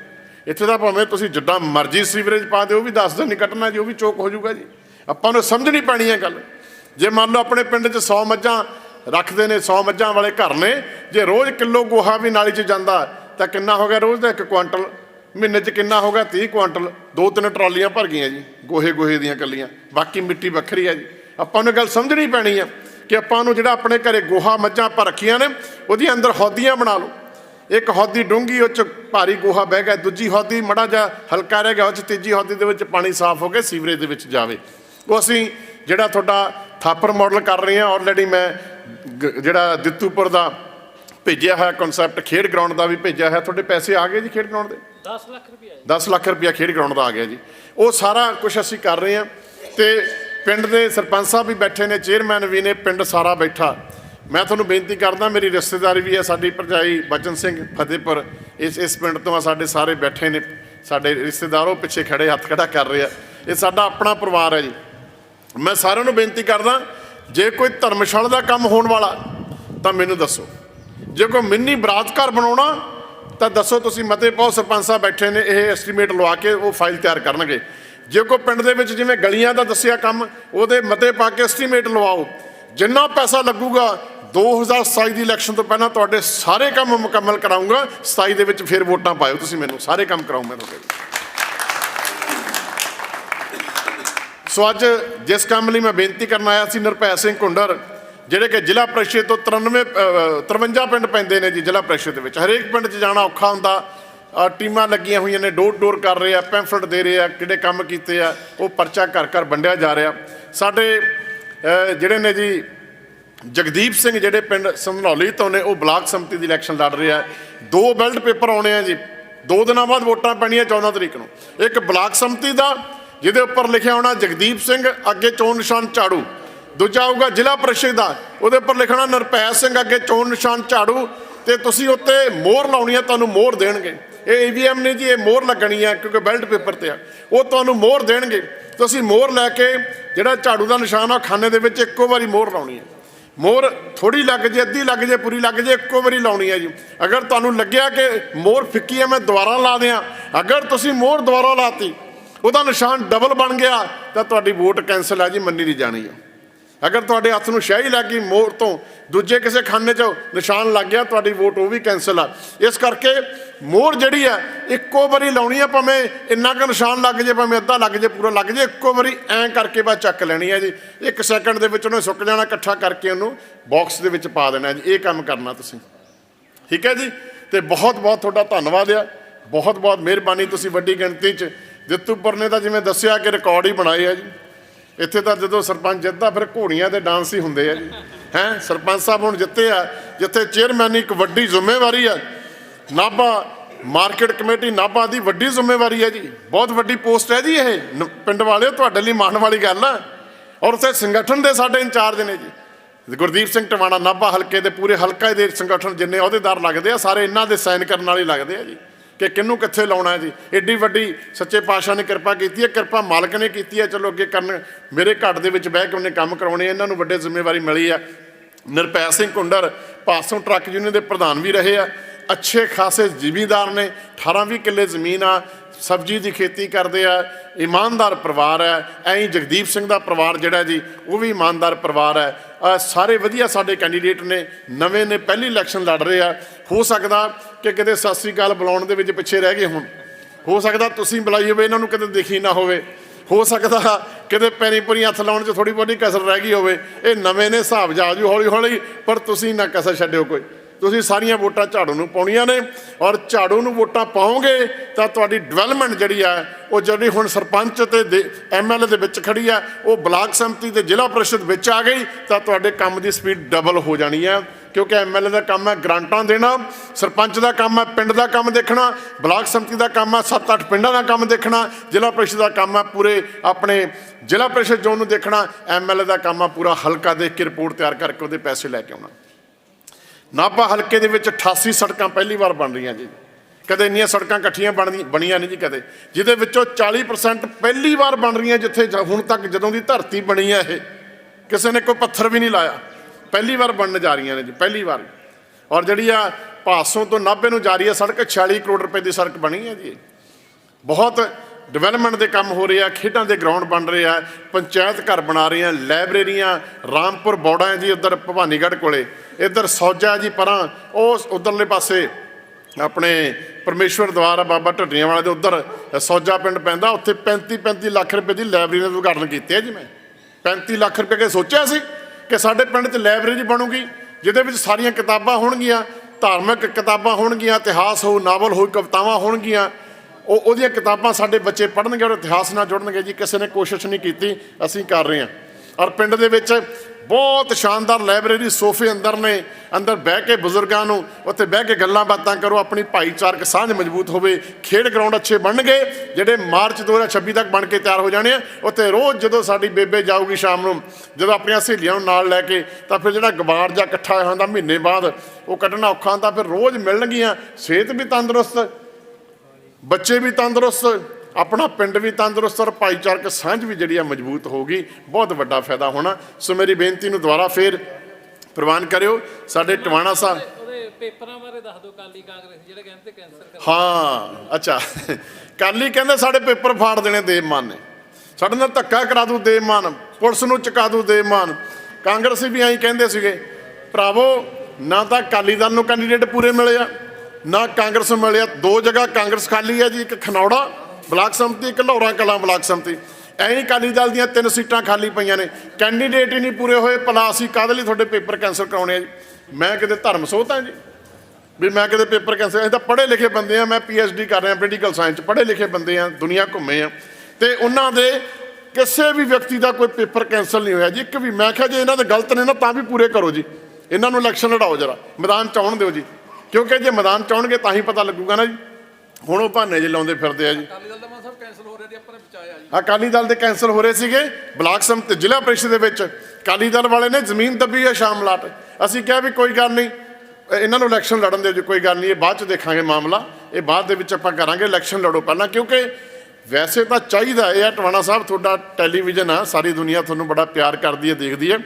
ਇੱਥੇ ਤਾਂ ਭਾਵੇਂ ਤੁਸੀਂ ਜਿੱਦਾਂ ਮਰਜ਼ੀ ਸੀਵਰੇਜ ਪਾ ਦਿਓ, ਉਹ ਵੀ 10 ਦਿਨ ਨਹੀਂ ਕੱਟਣਾ ਜੀ, ਉਹ ਵੀ ਚੋਕ ਹੋ ਜਾਊਗਾ ਜੀ। ਆਪਾਂ ਨੂੰ ਸਮਝਣੀ ਪੈਣੀ ਹੈ ਗੱਲ। ਜੇ ਮੰਨ ਲਓ ਆਪਣੇ ਪਿੰਡ 'ਚ 100 ਮੱਝਾਂ ਰੱਖਦੇ ਨੇ 100 ਮੱਝਾਂ ਵਾਲੇ ਘਰ ਨੇ, ਜੇ ਰੋਜ਼ ਕਿਲੋ ਗੋਹਾ ਵੀ ਨਾਲੀ 'ਚ ਜਾਂਦਾ, ਤਾਂ ਕਿੰਨਾ ਹੋ ਗਿਆ ਰੋਜ਼ ਦਾ? 1 ਕੁਆਂਟਲ। ਮਹੀਨੇ 'ਚ ਕਿੰਨਾ ਹੋ ਗਿਆ? 30 ਕੁਆਂਟਲ। ਦੋ ਤਿੰਨ ਟਰਾਲੀਆਂ ਭਰ ਗਈਆਂ ਜੀ, ਗੋਹੇ ਗੋਹੇ ਦੀਆਂ ਕੱਲੀਆਂ। ਬਾਕੀ ਮਿੱਟੀ ਵੱਖਰੀ ਹੈ ਜੀ। ਆਪਾਂ ਨੂੰ ਗੱਲ ਸਮਝਣੀ ਪੈਣੀ ਆ ਕਿ ਆਪਾਂ ਨੂੰ ਜਿਹੜਾ ਆਪਣੇ ਘਰੇ ਗੋਹਾ ਮੱਝਾਂ ਆਪਾਂ ਰੱਖੀਆਂ ਨੇ ਉਹਦੀਆਂ ਅੰਦਰ ਹੌਦੀਆਂ ਬਣਾ ਲਓ। ਇੱਕ ਹੌਦੀ ਡੂੰਗੀ ਉਹ ਚ ਭਾਰੀ ਗੋਹਾ ਬਹਿ ਗਿਆ, ਦੂਜੀ ਹੌਦੀ ਮੜਾ ਜਾ ਹਲਕਾ ਰਹਿ ਗਿਆ, ਉਹ ਚ ਤੀਜੀ ਹੌਦੀ ਦੇ ਵਿੱਚ ਪਾਣੀ ਸਾਫ਼ ਹੋ ਕੇ ਸੀਵਰੇਜ ਦੇ ਵਿੱਚ ਜਾਵੇ। ਉਹ ਅਸੀਂ ਜਿਹੜਾ ਤੁਹਾਡਾ ਥਾਪਰ ਮਾਡਲ ਕਰ ਰਹੇ ਹਾਂ ਆਲਰੇਡੀ ਮੈਂ ਜਿਹੜਾ ਦਿੱਤੂਪੁਰ ਦਾ ਭੇਜਿਆ ਹੋਇਆ ਕਨਸੈਪਟ ਖੇਡ ਗਰਾਊਂਡ ਦਾ ਵੀ ਭੇਜਿਆ ਹੈ ਤੁਹਾਡੇ ਪੈਸੇ ਆ ਗਏ ਜੀ ਖੇਡ ਗਰਾਊਂਡ ਦੇ? 10 ਲੱਖ ਰੁਪਏ 10 ਲੱਖ ਰੁਪਇਆ ਖੇਡ ਗਰਾਊਂਡ ਦਾ ਆ ਗਿਆ ਜੀ। ਉਹ ਸਾਰਾ ਕੁਝ ਅਸੀਂ ਕਰ ਰਹੇ ਹਾਂ ਤੇ ਪਿੰਡ ਦੇ ਸਰਪੰਚ ਸਾਹਿਬ ਵੀ ਬੈਠੇ ਨੇ ਚੇਅਰਮੈਨ ਵੀ ਨੇ ਪਿੰਡ ਸਾਰਾ ਬੈਠਾ। ਮੈਂ ਤੁਹਾਨੂੰ ਬੇਨਤੀ ਕਰਦਾ ਮੇਰੀ ਰਿਸ਼ਤੇਦਾਰੀ ਵੀ ਹੈ ਸਾਡੀ ਭਰਜਾਈ ਬਚਨ ਸਿੰਘ ਫਤਿਹਪੁਰ ਇਸ ਇਸ ਪਿੰਡ ਤੋਂ ਆ ਸਾਡੇ ਸਾਰੇ ਬੈਠੇ ਨੇ। ਸਾਡੇ ਰਿਸ਼ਤੇਦਾਰੋ ਪਿੱਛੇ ਖੜੇ ਹੱਥ ਖੜਾ ਕਰ ਰਹੇ ਆ। ਇਹ ਸਾਡਾ ਆਪਣਾ ਪਰਿਵਾਰ ਹੈ ਜੀ। ਮੈਂ ਸਾਰਿਆਂ ਨੂੰ ਬੇਨਤੀ ਕਰਦਾ, ਜੇ ਕੋਈ ਧਰਮਸ਼ਾਲਾ ਦਾ ਕੰਮ ਹੋਣ ਵਾਲਾ, ਤਾਂ ਮੈਨੂੰ ਦੱਸੋ। ਜੇ ਕੋਈ ਮਿੰਨੀ ਬਰਾਤ ਘਰ ਬਣਾਉਣਾ, ਤਾਂ ਦੱਸੋ ਤੁਸੀਂ ਮਤੇ ਪਾਓ, ਸਰਪੰਚ ਸਾਹਿਬ ਬੈਠੇ ਨੇ, ਇਹ ਐਸਟੀਮੇਟ ਲਵਾ ਕੇ ਉਹ ਫਾਈਲ ਤਿਆਰ ਕਰਨਗੇ। ਜੇ ਕੋਈ ਪਿੰਡ ਦੇ ਵਿੱਚ ਜਿਵੇਂ ਗਲੀਆਂ ਦਾ ਦੱਸਿਆ ਕੰਮ, ਉਹਦੇ ਮਤੇ ਪਾ ਕੇ ਐਸਟੀਮੇਟ ਲਵਾਓ। ਜਿੰਨਾ ਪੈਸਾ ਲੱਗੂਗਾ 2027 ਦੀ ਇਲੈਕਸ਼ਨ ਤੋਂ ਪਹਿਲਾਂ ਤੁਹਾਡੇ ਸਾਰੇ ਕੰਮ ਮੁਕੰਮਲ ਕਰਾਉਂਗਾ 27 ਦੇ ਵਿੱਚ ਫਿਰ ਵੋਟਾਂ ਪਾਇਓ। ਤੁਸੀਂ ਮੈਨੂੰ ਸਾਰੇ ਕੰਮ ਕਰਾਓ, ਮੈਂ ਤੁਹਾਡੇ ਸੋ ਅੱਜ ਜਿਸ ਕੰਮ ਲਈ ਮੈਂ ਬੇਨਤੀ ਕਰਨ ਆਇਆ ਸੀ ਨਿਰਭੈ ਸਿੰਘ ਕੁੰਡਰ ਜਿਹੜੇ ਕਿ ਜ਼ਿਲ੍ਹਾ ਪ੍ਰੀਸ਼ਦ ਤੋਂ 93 ਅ, 53 ਪਿੰਡ ਪੈਂਦੇ ਨੇ ਜੀ ਜ਼ਿਲ੍ਹਾ ਪ੍ਰੀਸ਼ਦ ਦੇ ਵਿੱਚ। ਹਰੇਕ ਪਿੰਡ 'ਚ ਜਾਣਾ ਔਖਾ ਹੁੰਦਾ। ਟੀਮਾਂ ਲੱਗੀਆਂ ਹੋਈਆਂ ਨੇ ਡੋਰ ਡੋਰ ਕਰ ਰਹੇ ਆ ਪੈਂਫਲਟ ਦੇ ਰਹੇ ਆ ਕਿਹੜੇ ਕੰਮ ਕੀਤੇ ਆ ਉਹ ਪਰਚਾ ਘਰ ਘਰ ਵੰਡਿਆ ਜਾ ਰਿਹਾ। ਸਾਡੇ ਜਿਹੜੇ ਨੇ ਜੀ ਜਗਦੀਪ ਸਿੰਘ ਜਿਹੜੇ ਪਿੰਡ ਸੰਧਨੌਲੀ ਤੋਂ ਨੇ ਉਹ ਬਲਾਕ ਸੰਮਤੀ ਦੀ ਇਲੈਕਸ਼ਨ ਲੜ ਰਹੇ ਆ। ਦੋ ਬੈਲਟ ਪੇਪਰ ਆਉਣੇ ਆ ਜੀ। ਦੋ ਦਿਨਾਂ ਬਾਅਦ ਵੋਟਾਂ ਪੈਣੀਆਂ 14 ਤਰੀਕ ਨੂੰ। ਇੱਕ ਬਲਾਕ ਸੰਮਤੀ ਦਾ ਜਿਹਦੇ ਉੱਪਰ ਲਿਖਿਆ ਹੋਣਾ ਜਗਦੀਪ ਸਿੰਘ, ਅੱਗੇ ਚੋਣ ਨਿਸ਼ਾਨ ਝਾੜੂ। ਦੂਜਾ ਆਊਗਾ ਜ਼ਿਲ੍ਹਾ ਪ੍ਰੀਸ਼ਦ ਦਾ, ਉਹਦੇ ਉੱਪਰ ਲਿਖਣਾ ਨਿਰਭੈ ਸਿੰਘ, ਅੱਗੇ ਚੋਣ ਨਿਸ਼ਾਨ ਝਾੜੂ। ਤੇ ਤੁਸੀਂ ਉੱਤੇ ਮੋਹਰ ਲਾਉਣੀ ਹੈ ਤੁਹਾਨੂੰ ਮੋਹਰ ਦੇਣਗੇ। ਇਹ ਈਵੀਐਮ ਨੇ ਜੀ, ਇਹ ਮੋਹਰ ਲੱਗਣੀ ਹੈ ਕਿਉਂਕਿ ਬੈਲਟ ਪੇਪਰ ਤੇ ਆ। ਉਹ ਤੁਹਾਨੂੰ ਮੋਹਰ ਦੇਣਗੇ। ਤੁਸੀਂ ਮੋਹਰ ਲੈ ਕੇ ਜਿਹੜਾ ਝਾੜੂ ਦਾ ਨਿਸ਼ਾਨ ਆ, ਉਹ ਖਾਨੇ ਦੇ ਵਿੱਚ ਇੱਕੋ ਵਾਰੀ ਮੋਹਰ ਲਾਉਣੀ ਹੈ ਮੋਹਰ ਥੋੜੀ ਲੱਗ ਜੇ, ਅੱਧੀ ਲੱਗ ਜੇ, ਪੂਰੀ ਲੱਗ ਜੇ, ਇੱਕੋ ਵਾਰੀ ਲਾਉਣੀ ਹੈ ਜੀ। ਅਗਰ ਤੁਹਾਨੂੰ ਲੱਗਿਆ ਕਿ ਮੋਹਰ ਫਿੱਕੀ ਹੈ ਮੈਂ ਦੁਬਾਰਾ ਲਾ ਦਿਆਂ। ਅਗਰ ਤੁਸੀਂ ਮੋਹਰ ਦੁਬਾਰਾ ਲਾਤੀ ਉਹਦਾ ਨਿਸ਼ਾਨ ਡਬਲ ਬਣ ਗਿਆ, ਤਾਂ ਤੁਹਾਡੀ ਵੋਟ ਕੈਨਸਲ ਆ ਜੀ, ਮੰਨੀ ਨਹੀਂ ਜਾਣੀ ਆ। ਅਗਰ ਤੁਹਾਡੇ ਹੱਥ ਨੂੰ ਸ਼ਾਹੀ ਲੱਗ ਗਈ ਮੋਹਰ ਤੋਂ, ਦੂਜੇ ਕਿਸੇ ਖਾਨੇ 'ਚ ਨਿਸ਼ਾਨ ਲੱਗ ਗਿਆ, ਤੁਹਾਡੀ ਵੋਟ ਉਹ ਵੀ ਕੈਨਸਲ ਆ। ਇਸ ਕਰਕੇ ਮੋਹਰ ਜਿਹੜੀ ਆ, ਇੱਕੋ ਵਾਰੀ ਲਾਉਣੀ ਆ ਭਾਵੇਂ ਇੰਨਾ ਕੁ ਨਿਸ਼ਾਨ ਲੱਗ ਜੇ, ਭਾਵੇਂ ਅੱਧਾ ਲੱਗ ਜੇ, ਪੂਰਾ ਲੱਗ ਜੇ, ਇੱਕੋ ਵਾਰੀ ਐਂ ਕਰਕੇ ਬਸ ਚੱਕ ਲੈਣੀ ਆ ਜੀ। ਇੱਕ ਸੈਕਿੰਡ ਦੇ ਵਿੱਚ ਉਹਨੇ ਸੁੱਕ ਜਾਣਾ, ਇਕੱਠਾ ਕਰਕੇ ਉਹਨੂੰ ਬਾਕਸ ਦੇ ਵਿੱਚ ਪਾ ਦੇਣਾ ਜੀ। ਇਹ ਕੰਮ ਕਰਨਾ ਤੁਸੀਂ। ਠੀਕ ਹੈ ਜੀ? ਤੇ ਬਹੁਤ ਬਹੁਤ ਤੁਹਾਡਾ ਧੰਨਵਾਦ ਆ। ਬਹੁਤ ਬਹੁਤ ਮਿਹਰਬਾਨੀ ਤੁਸੀਂ ਵੱਡੀ ਗਿਣਤੀ 'ਚ ਜਿੱਤੂਪੁਰ ਨੇ ਤਾਂ ਜਿਵੇਂ ਦੱਸਿਆ ਕਿ ਰਿਕਾਰਡ ਹੀ ਬਣਾਏ ਆ ਜੀ। ਇੱਥੇ ਤਾਂ ਜਦੋਂ ਸਰਪੰਚ ਜਿੱਤਦਾ, ਫਿਰ ਘੋੜੀਆਂ ਦੇ ਡਾਂਸ ਹੀ ਹੁੰਦੇ ਆ ਜੀ। ਹੈ, ਸਰਪੰਚ ਸਾਹਿਬ ਹੁਣ ਜਿੱਤੇ ਆ, ਜਿੱਥੇ ਚੇਅਰਮੈਨ ਇੱਕ ਵੱਡੀ ਜ਼ਿੰਮੇਵਾਰੀ ਆ। ਨਾਭਾ ਮਾਰਕੀਟ ਕਮੇਟੀ ਨਾਭਾ ਦੀ ਵੱਡੀ ਜ਼ਿੰਮੇਵਾਰੀ ਹੈ ਜੀ। ਬਹੁਤ ਵੱਡੀ ਪੋਸਟ ਹੈ ਜੀ ਇਹ। ਨ- ਪਿੰਡ ਵਾਲਿਓ, ਤੁਹਾਡੇ ਲਈ ਮਾਣ ਵਾਲੀ ਗੱਲ ਆ। ਔਰ ਉੱਥੇ ਸੰਗਠਨ ਦੇ ਸਾਡੇ ਇੰਚਾਰਜ ਨੇ ਜੀ। ਗੁਰਦੀਪ ਸਿੰਘ ਟਵਾਣਾ, ਨਾਭਾ ਹਲਕੇ ਦੇ ਪੂਰੇ ਹਲਕਾ ਦੇ ਸੰਗਠਨ ਜਿੰਨੇ ਅਹੁਦੇਦਾਰ ਲੱਗਦੇ ਆ, ਸਾਰੇ ਇਹਨਾਂ ਦੇ ਸਾਈਨ ਕਰਨ ਵਾਲੇ ਲੱਗਦੇ ਆ ਜੀ। ਕਿ ਕਿਹਨੂੰ ਕਿੱਥੇ ਲਾਉਣਾ ਹੈ ਜੀ? ਏਡੀ ਵੱਡੀ ਸੱਚੇ ਪਾਤਸ਼ਾਹ ਨੇ ਕਿਰਪਾ ਕੀਤੀ ਹੈ, ਕਿਰਪਾ ਮਾਲਕ ਨੇ ਕੀਤੀ ਹੈ। ਚਲੋ ਅੱਗੇ ਕਰਨ, ਮੇਰੇ ਘਾਟ ਦੇ ਵਿੱਚ ਬਹਿ ਕੇ ਉਹਨੇ ਕੰਮ ਕਰਾਉਣੇ, ਇਹਨਾਂ ਨੂੰ ਵੱਡੇ ਜ਼ਿੰਮੇਵਾਰੀ ਮਿਲੀ ਆ। ਨਿਰਪੈ ਸਿੰਘ ਕੁੰਡਰ ਪਾਸੋਂ ਟਰੱਕ ਯੂਨੀਅਨ ਦੇ ਪ੍ਰਧਾਨ ਵੀ ਰਹੇ ਆ। ਅੱਛੇ ਖਾਸੇ ਜ਼ਿਮੀਂਦਾਰ ਨੇ 18 20 ਕਿੱਲੇ ਜ਼ਮੀਨ ਆ। ਸਬਜ਼ੀ ਦੀ ਖੇਤੀ ਕਰਦੇ ਆ, ਇਮਾਨਦਾਰ ਪਰਿਵਾਰ ਹੈ, ਐਂ ਜਗਦੀਪ ਸਿੰਘ ਦਾ ਪਰਿਵਾਰ ਜਿਹੜਾ ਜੀ, ਉਹ ਵੀ ਇਮਾਨਦਾਰ ਪਰਿਵਾਰ ਹੈ। ਸਾਰੇ ਵਧੀਆ ਸਾਡੇ ਕੈਂਡੀਡੇਟ ਨੇ, ਨਵੇਂ ਨੇ, ਪਹਿਲੀ ਇਲੈਕਸ਼ਨ ਲੜ ਰਹੇ ਆ। ਹੋ ਸਕਦਾ ਕਿ ਕਿਤੇ ਸਤਿ ਸ੍ਰੀ ਅਕਾਲ ਬੁਲਾਉਣ ਦੇ ਵਿੱਚ ਪਿੱਛੇ ਰਹਿ ਗਏ ਹੁਣ। ਹੋ ਸਕਦਾ ਤੁਸੀਂ ਬੁਲਾਈ ਹੋਵੇ, ਇਹਨਾਂ ਨੂੰ ਕਿਤੇ ਦੇਖੀ ਨਾ ਹੋਵੇ। ਹੋ ਸਕਦਾ ਕਿਤੇ ਪੈਰੀ ਪੁਰੀ ਹੱਥ ਲਾਉਣ 'ਚ ਥੋੜੀ ਬਹੁਤੀ ਕਸਰ ਰਹਿ ਗਈ ਹੋਵੇ। ਇਹ ਨਵੇਂ ਨੇ, ਹਿਸਾਬ ਜਾ ਜੂ ਹੌਲੀ ਹੌਲੀ ਪਰ ਤੁਸੀਂ ਨਾ ਕਸਰ ਛੱਡਿਓ ਕੋਈ। ਤੁਸੀਂ ਸਾਰੀਆਂ ਵੋਟਾਂ ਝਾੜੂ ਨੂੰ ਪਾਉਣੀਆਂ ਨੇ ਔਰ ਝਾੜੂ ਨੂੰ ਵੋਟਾਂ ਪਾਓਗੇ ਤਾਂ ਤੁਹਾਡੀ ਡਿਵੈਲਪਮੈਂਟ ਜਿਹੜੀ ਆ, ਉਹ ਜਿਹੜੀ ਹੁਣ ਸਰਪੰਚ ਤੇ ਐਮਐਲਏ ਦੇ ਵਿੱਚ ਖੜੀ ਆ, ਉਹ ਬਲਾਕ ਸੰਮਤੀ ਤੇ ਜ਼ਿਲ੍ਹਾ ਪ੍ਰੀਸ਼ਦ ਵਿੱਚ ਆ ਗਈ, ਤਾਂ ਤੁਹਾਡੇ ਕੰਮ ਦੀ ਸਪੀਡ ਡਬਲ ਹੋ ਜਾਣੀ ਆ। ਕਿਉਂਕਿ ਐਮਐਲਏ ਦਾ ਕੰਮ ਹੈ ਗ੍ਰਾਂਟਾਂ ਦੇਣਾ, ਸਰਪੰਚ ਦਾ ਕੰਮ ਹੈ ਪਿੰਡ ਦਾ ਕੰਮ ਦੇਖਣਾ, ਬਲਾਕ ਸੰਮਤੀ ਦਾ ਕੰਮ ਹੈ 7-8 ਪਿੰਡਾਂ ਦਾ ਕੰਮ ਦੇਖਣਾ, ਜ਼ਿਲ੍ਹਾ ਪ੍ਰੀਸ਼ਦ ਦਾ ਕੰਮ ਹੈ ਪੂਰੇ ਆਪਣੇ ਜ਼ਿਲ੍ਹਾ ਪ੍ਰੀਸ਼ਦ ਜ਼ੋਨ ਨੂੰ ਦੇਖਣਾ ਐਮਐਲਏ ਦਾ ਕੰਮ ਆ ਪੂਰਾ ਹਲਕਾ ਦੇਖ ਕੇ ਰਿਪੋਰਟ ਤਿਆਰ ਕਰਕੇ ਉਹਦੇ ਪੈਸੇ ਲੈ ਕੇ ਆਉਣਾ। ਨਾਭਾ ਹਲਕੇ ਦੇ ਵਿੱਚ 88 ਸੜਕਾਂ ਪਹਿਲੀ ਵਾਰ ਬਣ ਰਹੀਆਂ ਜੀ। ਕਦੇ ਇੰਨੀਆਂ ਸੜਕਾਂ ਇਕੱਠੀਆਂ ਬਣਦੀ ਬਣੀਆਂ ਨਹੀਂ ਜੀ ਕਦੇ। ਜਿਹਦੇ ਵਿੱਚੋਂ 40% ਪਹਿਲੀ ਵਾਰ ਬਣ ਰਹੀਆਂ ਜਿੱਥੇ ਹੁਣ ਤੱਕ ਜਦੋਂ ਦੀ ਧਰਤੀ ਬਣੀ ਹੈ ਇਹ, ਕਿਸੇ ਨੇ ਕੋਈ ਪੱਥਰ ਵੀ ਨਹੀਂ ਲਾਇਆ। ਪਹਿਲੀ ਵਾਰ ਬਣਨ ਜਾ ਰਹੀਆਂ ਨੇ ਜੀ, ਪਹਿਲੀ ਵਾਰ। ਔਰ ਜਿਹੜੀ ਆ ਭਾਸੋਂ ਤੋਂ ਨਾਭੇ ਨੂੰ ਜਾ ਰਹੀ ਹੈ ਸੜਕ 46 ਕਰੋੜ ਰੁਪਏ ਦੀ ਸੜਕ ਬਣੀ ਹੈ ਜੀ। ਬਹੁਤ ਡਿਵੈਲਪਮੈਂਟ ਦੇ ਕੰਮ ਹੋ ਰਹੇ ਆ, ਖੇਡਾਂ ਦੇ ਗਰਾਊਂਡ ਬਣ ਰਹੇ ਆ, ਪੰਚਾਇਤ ਘਰ ਬਣਾ ਰਹੇ ਆ ਲਾਇਬ੍ਰੇਰੀਆਂ, ਰਾਮਪੁਰ ਬੋੜਾ ਜੀ ਉਧਰ ਭਵਾਨੀਗੜ੍ਹ ਕੋਲੇ। ਇੱਧਰ ਸੌਜਾ ਜੀ ਪਰਾਂ, ਉਹ ਉਧਰਲੇ ਪਾਸੇ ਆਪਣੇ ਪਰਮੇਸ਼ਵਰ ਦੁਆਰਾ ਬਾਬਾ ਢੱਡੀਆਂ ਵਾਲੇ ਦੇ ਉਧਰ, ਸੌਜਾ ਪਿੰਡ ਪੈਂਦਾ, ਉੱਥੇ 35 35 ਲੱਖ ਰੁਪਏ ਦੀ ਲਾਇਬ੍ਰੇਰੀ ਦਾ ਉਦਘਾਟਨ ਕੀਤਾ ਆ ਜੀ ਮੈਂ। 35 ਲੱਖ ਰੁਪਏ ਕੇ ਸੋਚਿਆ ਸੀ ਕਿ ਸਾਡੇ ਪਿੰਡ 'ਚ ਲਾਇਬ੍ਰੇਰੀ ਬਣੂਗੀ, ਜਿਹਦੇ ਵਿੱਚ ਸਾਰੀਆਂ ਕਿਤਾਬਾਂ ਹੋਣਗੀਆਂ, ਧਾਰਮਿਕ ਕਿਤਾਬਾਂ ਹੋਣਗੀਆਂ, ਇਤਿਹਾਸ ਹੋ ਨਾਵਲ ਹੋਊ, ਕਵਿਤਾਵਾਂ ਹੋਣਗੀਆਂ ਉਹ ਉਹਦੀਆਂ ਕਿਤਾਬਾਂ ਸਾਡੇ ਬੱਚੇ ਪੜ੍ਹਨਗੇ ਔਰ ਇਤਿਹਾਸ ਨਾਲ ਜੁੜਨਗੇ ਜੀ, ਕਿਸੇ ਨੇ ਕੋਸ਼ਿਸ਼ ਨਹੀਂ ਕੀਤੀ, ਅਸੀਂ ਕਰ ਰਹੇ ਹਾਂ। ਔਰ ਪਿੰਡ ਦੇ ਵਿੱਚ ਬਹੁਤ ਸ਼ਾਨਦਾਰ ਲਾਇਬ੍ਰੇਰੀ ਸੋਫੇ ਅੰਦਰ ਨੇ, ਅੰਦਰ ਬਹਿ ਕੇ ਬਜ਼ੁਰਗਾਂ ਨੂੰ, ਉੱਥੇ ਬਹਿ ਕੇ ਗੱਲਾਂ ਬਾਤਾਂ ਕਰੋ, ਆਪਣੀ ਭਾਈਚਾਰਕ ਸਾਂਝ ਮਜ਼ਬੂਤ ਹੋਵੇ, ਖੇਡ ਗਰਾਊਂਡ ਅੱਛੇ ਬਣਨਗੇ, ਜਿਹੜੇ ਮਾਰਚ 2026 ਤੱਕ ਬਣ ਕੇ ਤਿਆਰ ਹੋ ਜਾਣੇ ਆ, ਉੱਥੇ ਰੋਜ਼ ਜਦੋਂ ਸਾਡੀ ਬੇਬੇ ਜਾਊਗੀ ਸ਼ਾਮ ਨੂੰ, ਜਦੋਂ ਆਪਣੀਆਂ ਸਹੇਲੀਆਂ ਨੂੰ ਨਾਲ ਲੈ ਕੇ, ਤਾਂ ਫਿਰ ਜਿਹੜਾ ਗਵਾਰ ਜਾਂ ਇਕੱਠਾ ਹੋਇਆ ਹੁੰਦਾ ਮਹੀਨੇ ਬਾਅਦ ਉਹ ਕੱਢਣਾ ਔਖਾ ਹੁੰਦਾ, ਫਿਰ ਰੋਜ਼ ਮਿਲਣਗੀਆਂ, ਸਿਹਤ ਵੀ ਤੰਦਰੁਸਤ ਬੱਚੇ ਵੀ ਤੰਦਰੁਸਤ ਆਪਣਾ ਪਿੰਡ ਵੀ ਤੰਦਰੁਸਤ ਔਰ ਭਾਈਚਾਰਕ ਸਾਂਝ ਵੀ ਜਿਹੜੀ ਆ ਮਜ਼ਬੂਤ ਹੋਗੀ ਬਹੁਤ ਵੱਡਾ ਫਾਇਦਾ ਹੋਣਾ। ਸੋ ਮੇਰੀ ਬੇਨਤੀ ਨੂੰ ਦੁਬਾਰਾ ਫੇਰ ਪ੍ਰਵਾਨ ਕਰਿਓ। ਸਾਡੇ ਟਵਾਣਾ ਸਾਹਿਬ ਉਹਦੇ ਪੇਪਰਾਂ ਬਾਰੇ ਦੱਸ ਦਿਓ ਕਾਲੀ ਕਾਂਗਰਸ ਜਿਹੜੇ ਕਹਿੰਦੇ ਕੈਂਸਰ ਕਰ। ਹਾਂ ਅੱਛਾ। ਕਾਲੀ ਕਹਿੰਦੇ ਸਾਡੇ ਪੇਪਰ ਫਾੜ ਦੇਣੇ ਦੇਵਮਾਨ ਨੇ। ਸਾਡੇ ਨਾਲ ਧੱਕਾ ਕਰਾ ਦੂ ਦੇਵਮਾਨ ਪੁਲਿਸ ਨੂੰ ਚੁਕਾ ਦੂ ਦੇਵਮਾਨ ਕਾਂਗਰਸੀ ਵੀ ਐਂ ਕਹਿੰਦੇ ਸੀਗੇ ਭਰਾਵੋ ਨਾ ਤਾਂ ਅਕਾਲੀ ਦਲ ਨੂੰ ਕੈਂਡੀਡੇਟ ਪੂਰੇ ਮਿਲੇ ਆ। ਨਾ ਕਾਂਗਰਸ ਮਿਲਿਆ, ਦੋ ਜਗ੍ਹਾ ਕਾਂਗਰਸ ਖਾਲੀ ਹੈ ਜੀ, ਇੱਕ ਖਨੌੜਾ ਬਲਾਕ ਸੰਮਤੀ, ਇੱਕ ਲਾਹੌਰਾ ਕਲਾਂ ਬਲਾਕ ਸੰਮਤੀ। ਐਂ ਹੀ ਅਕਾਲੀ ਦਲ ਦੀਆਂ ਤਿੰਨ ਸੀਟਾਂ ਖਾਲੀ ਪਈਆਂ ਨੇ। ਕੈਂਡੀਡੇਟ ਹੀ ਨਹੀਂ ਪੂਰੇ ਹੋਏ, ਭਲਾ ਅਸੀਂ ਕਾਹਦੇ ਲਈ ਤੁਹਾਡੇ ਪੇਪਰ ਕੈਂਸਲ ਕਰਾਉਣੇ ਆ ਜੀ? ਮੈਂ ਕਿਤੇ ਧਰਮ ਸੋਧ ਹਾਂ ਜੀ? ਵੀ ਮੈਂ ਕਿਤੇ ਪੇਪਰ ਕੈਂਸਲ, ਅਸੀਂ ਤਾਂ ਪੜ੍ਹੇ ਲਿਖੇ ਬੰਦੇ ਆ, ਮੈਂ ਡੀ ਕਰ ਰਿਹਾ ਪੋਲੀਟੀਕਲ ਸਾਇੰਸ ਚ ਪੜ੍ਹੇ ਲਿਖੇ ਬੰਦੇ ਆ, ਦੁਨੀਆ ਘੁੰਮੇ ਆ। ਤੇ ਉਹਨਾਂ ਦੇ ਕਿਸੇ ਵੀ ਵਿਅਕਤੀ ਦਾ ਕੋਈ ਪੇਪਰ ਕੈਂਸਲ ਨਹੀਂ ਹੋਇਆ ਜੀ। ਇੱਕ ਵੀ ਮੈਂ ਕਿਹਾ ਜੇ ਇਹਨਾਂ ਦੇ ਗਲਤ ਨੇ ਨਾ, ਤਾਂ ਵੀ ਪੂਰੇ ਕਰੋ ਜੀ। ਇਹਨਾਂ ਨੂੰ ਇਲੈਕਸ਼ਨ ਲੜਾਓ ਜਰਾ, ਮੈਦਾਨ ਚ ਆਉਣ ਦਿਓ ਜੀ। ਕਿਉਂਕਿ ਜੇ ਮੈਦਾਨ ਚ ਆਉਣਗੇ ਤਾਂ ਹੀ ਪਤਾ ਲੱਗੂਗਾ ਨਾ ਜੀ। ਹੁਣ ਉਹ ਬਹਾਨੇ ਜੇ ਲਾਉਂਦੇ ਫਿਰਦੇ ਆ ਜੀ। ਅਕਾਲੀ ਦਲ ਦਾ ਮਾਨ ਸਾਹਿਬ ਕੈਂਸਲ ਹੋ ਰਿਹਾ ਜੀ ਆਪਾਂ ਨੇ ਬਚਾਇਆ ਜੀ। ਅਕਾਲੀ ਦਲ ਦੇ ਕੈਂਸਲ ਹੋ ਰਹੇ ਸੀਗੇ ਬਲਾਕ ਸੰਮਤੀ ਜ਼ਿਲ੍ਹਾ ਪ੍ਰੀਸ਼ਦ ਦੇ ਵਿੱਚ। ਅਕਾਲੀ ਦਲ ਵਾਲੇ ਨੇ ਜ਼ਮੀਨ ਦੱਬੀ ਹੈ ਸ਼ਾਮਲਾਟ ਅਸੀਂ ਕਿਹਾ ਵੀ ਕੋਈ ਗੱਲ ਨਹੀਂ ਇਹਨਾਂ ਨੂੰ ਇਲੈਕਸ਼ਨ ਲੜਨ ਦਿਓ ਜੀ ਕੋਈ ਗੱਲ ਨਹੀਂ ਇਹ ਬਾਅਦ ਚ ਦੇਖਾਂਗੇ ਮਾਮਲਾ। ਇਹ ਬਾਅਦ ਦੇ ਵਿੱਚ ਆਪਾਂ ਕਰਾਂਗੇ ਇਲੈਕਸ਼ਨ ਲੜੋ ਪਹਿਲਾਂ ਕਿਉਂਕਿ ਵੈਸੇ ਤਾਂ ਚਾਹੀਦਾ ਇਹ ਆ ਟਵਾਣਾ ਸਾਹਿਬ ਤੁਹਾਡਾ ਟੈਲੀਵਿਜ਼ਨ ਆ ਸਾਰੀ ਦੁਨੀਆ ਤੁਹਾਨੂੰ ਬੜਾ ਪਿਆਰ ਕਰਦੀ ਹੈ ਦੇਖਦੀ ਹੈ।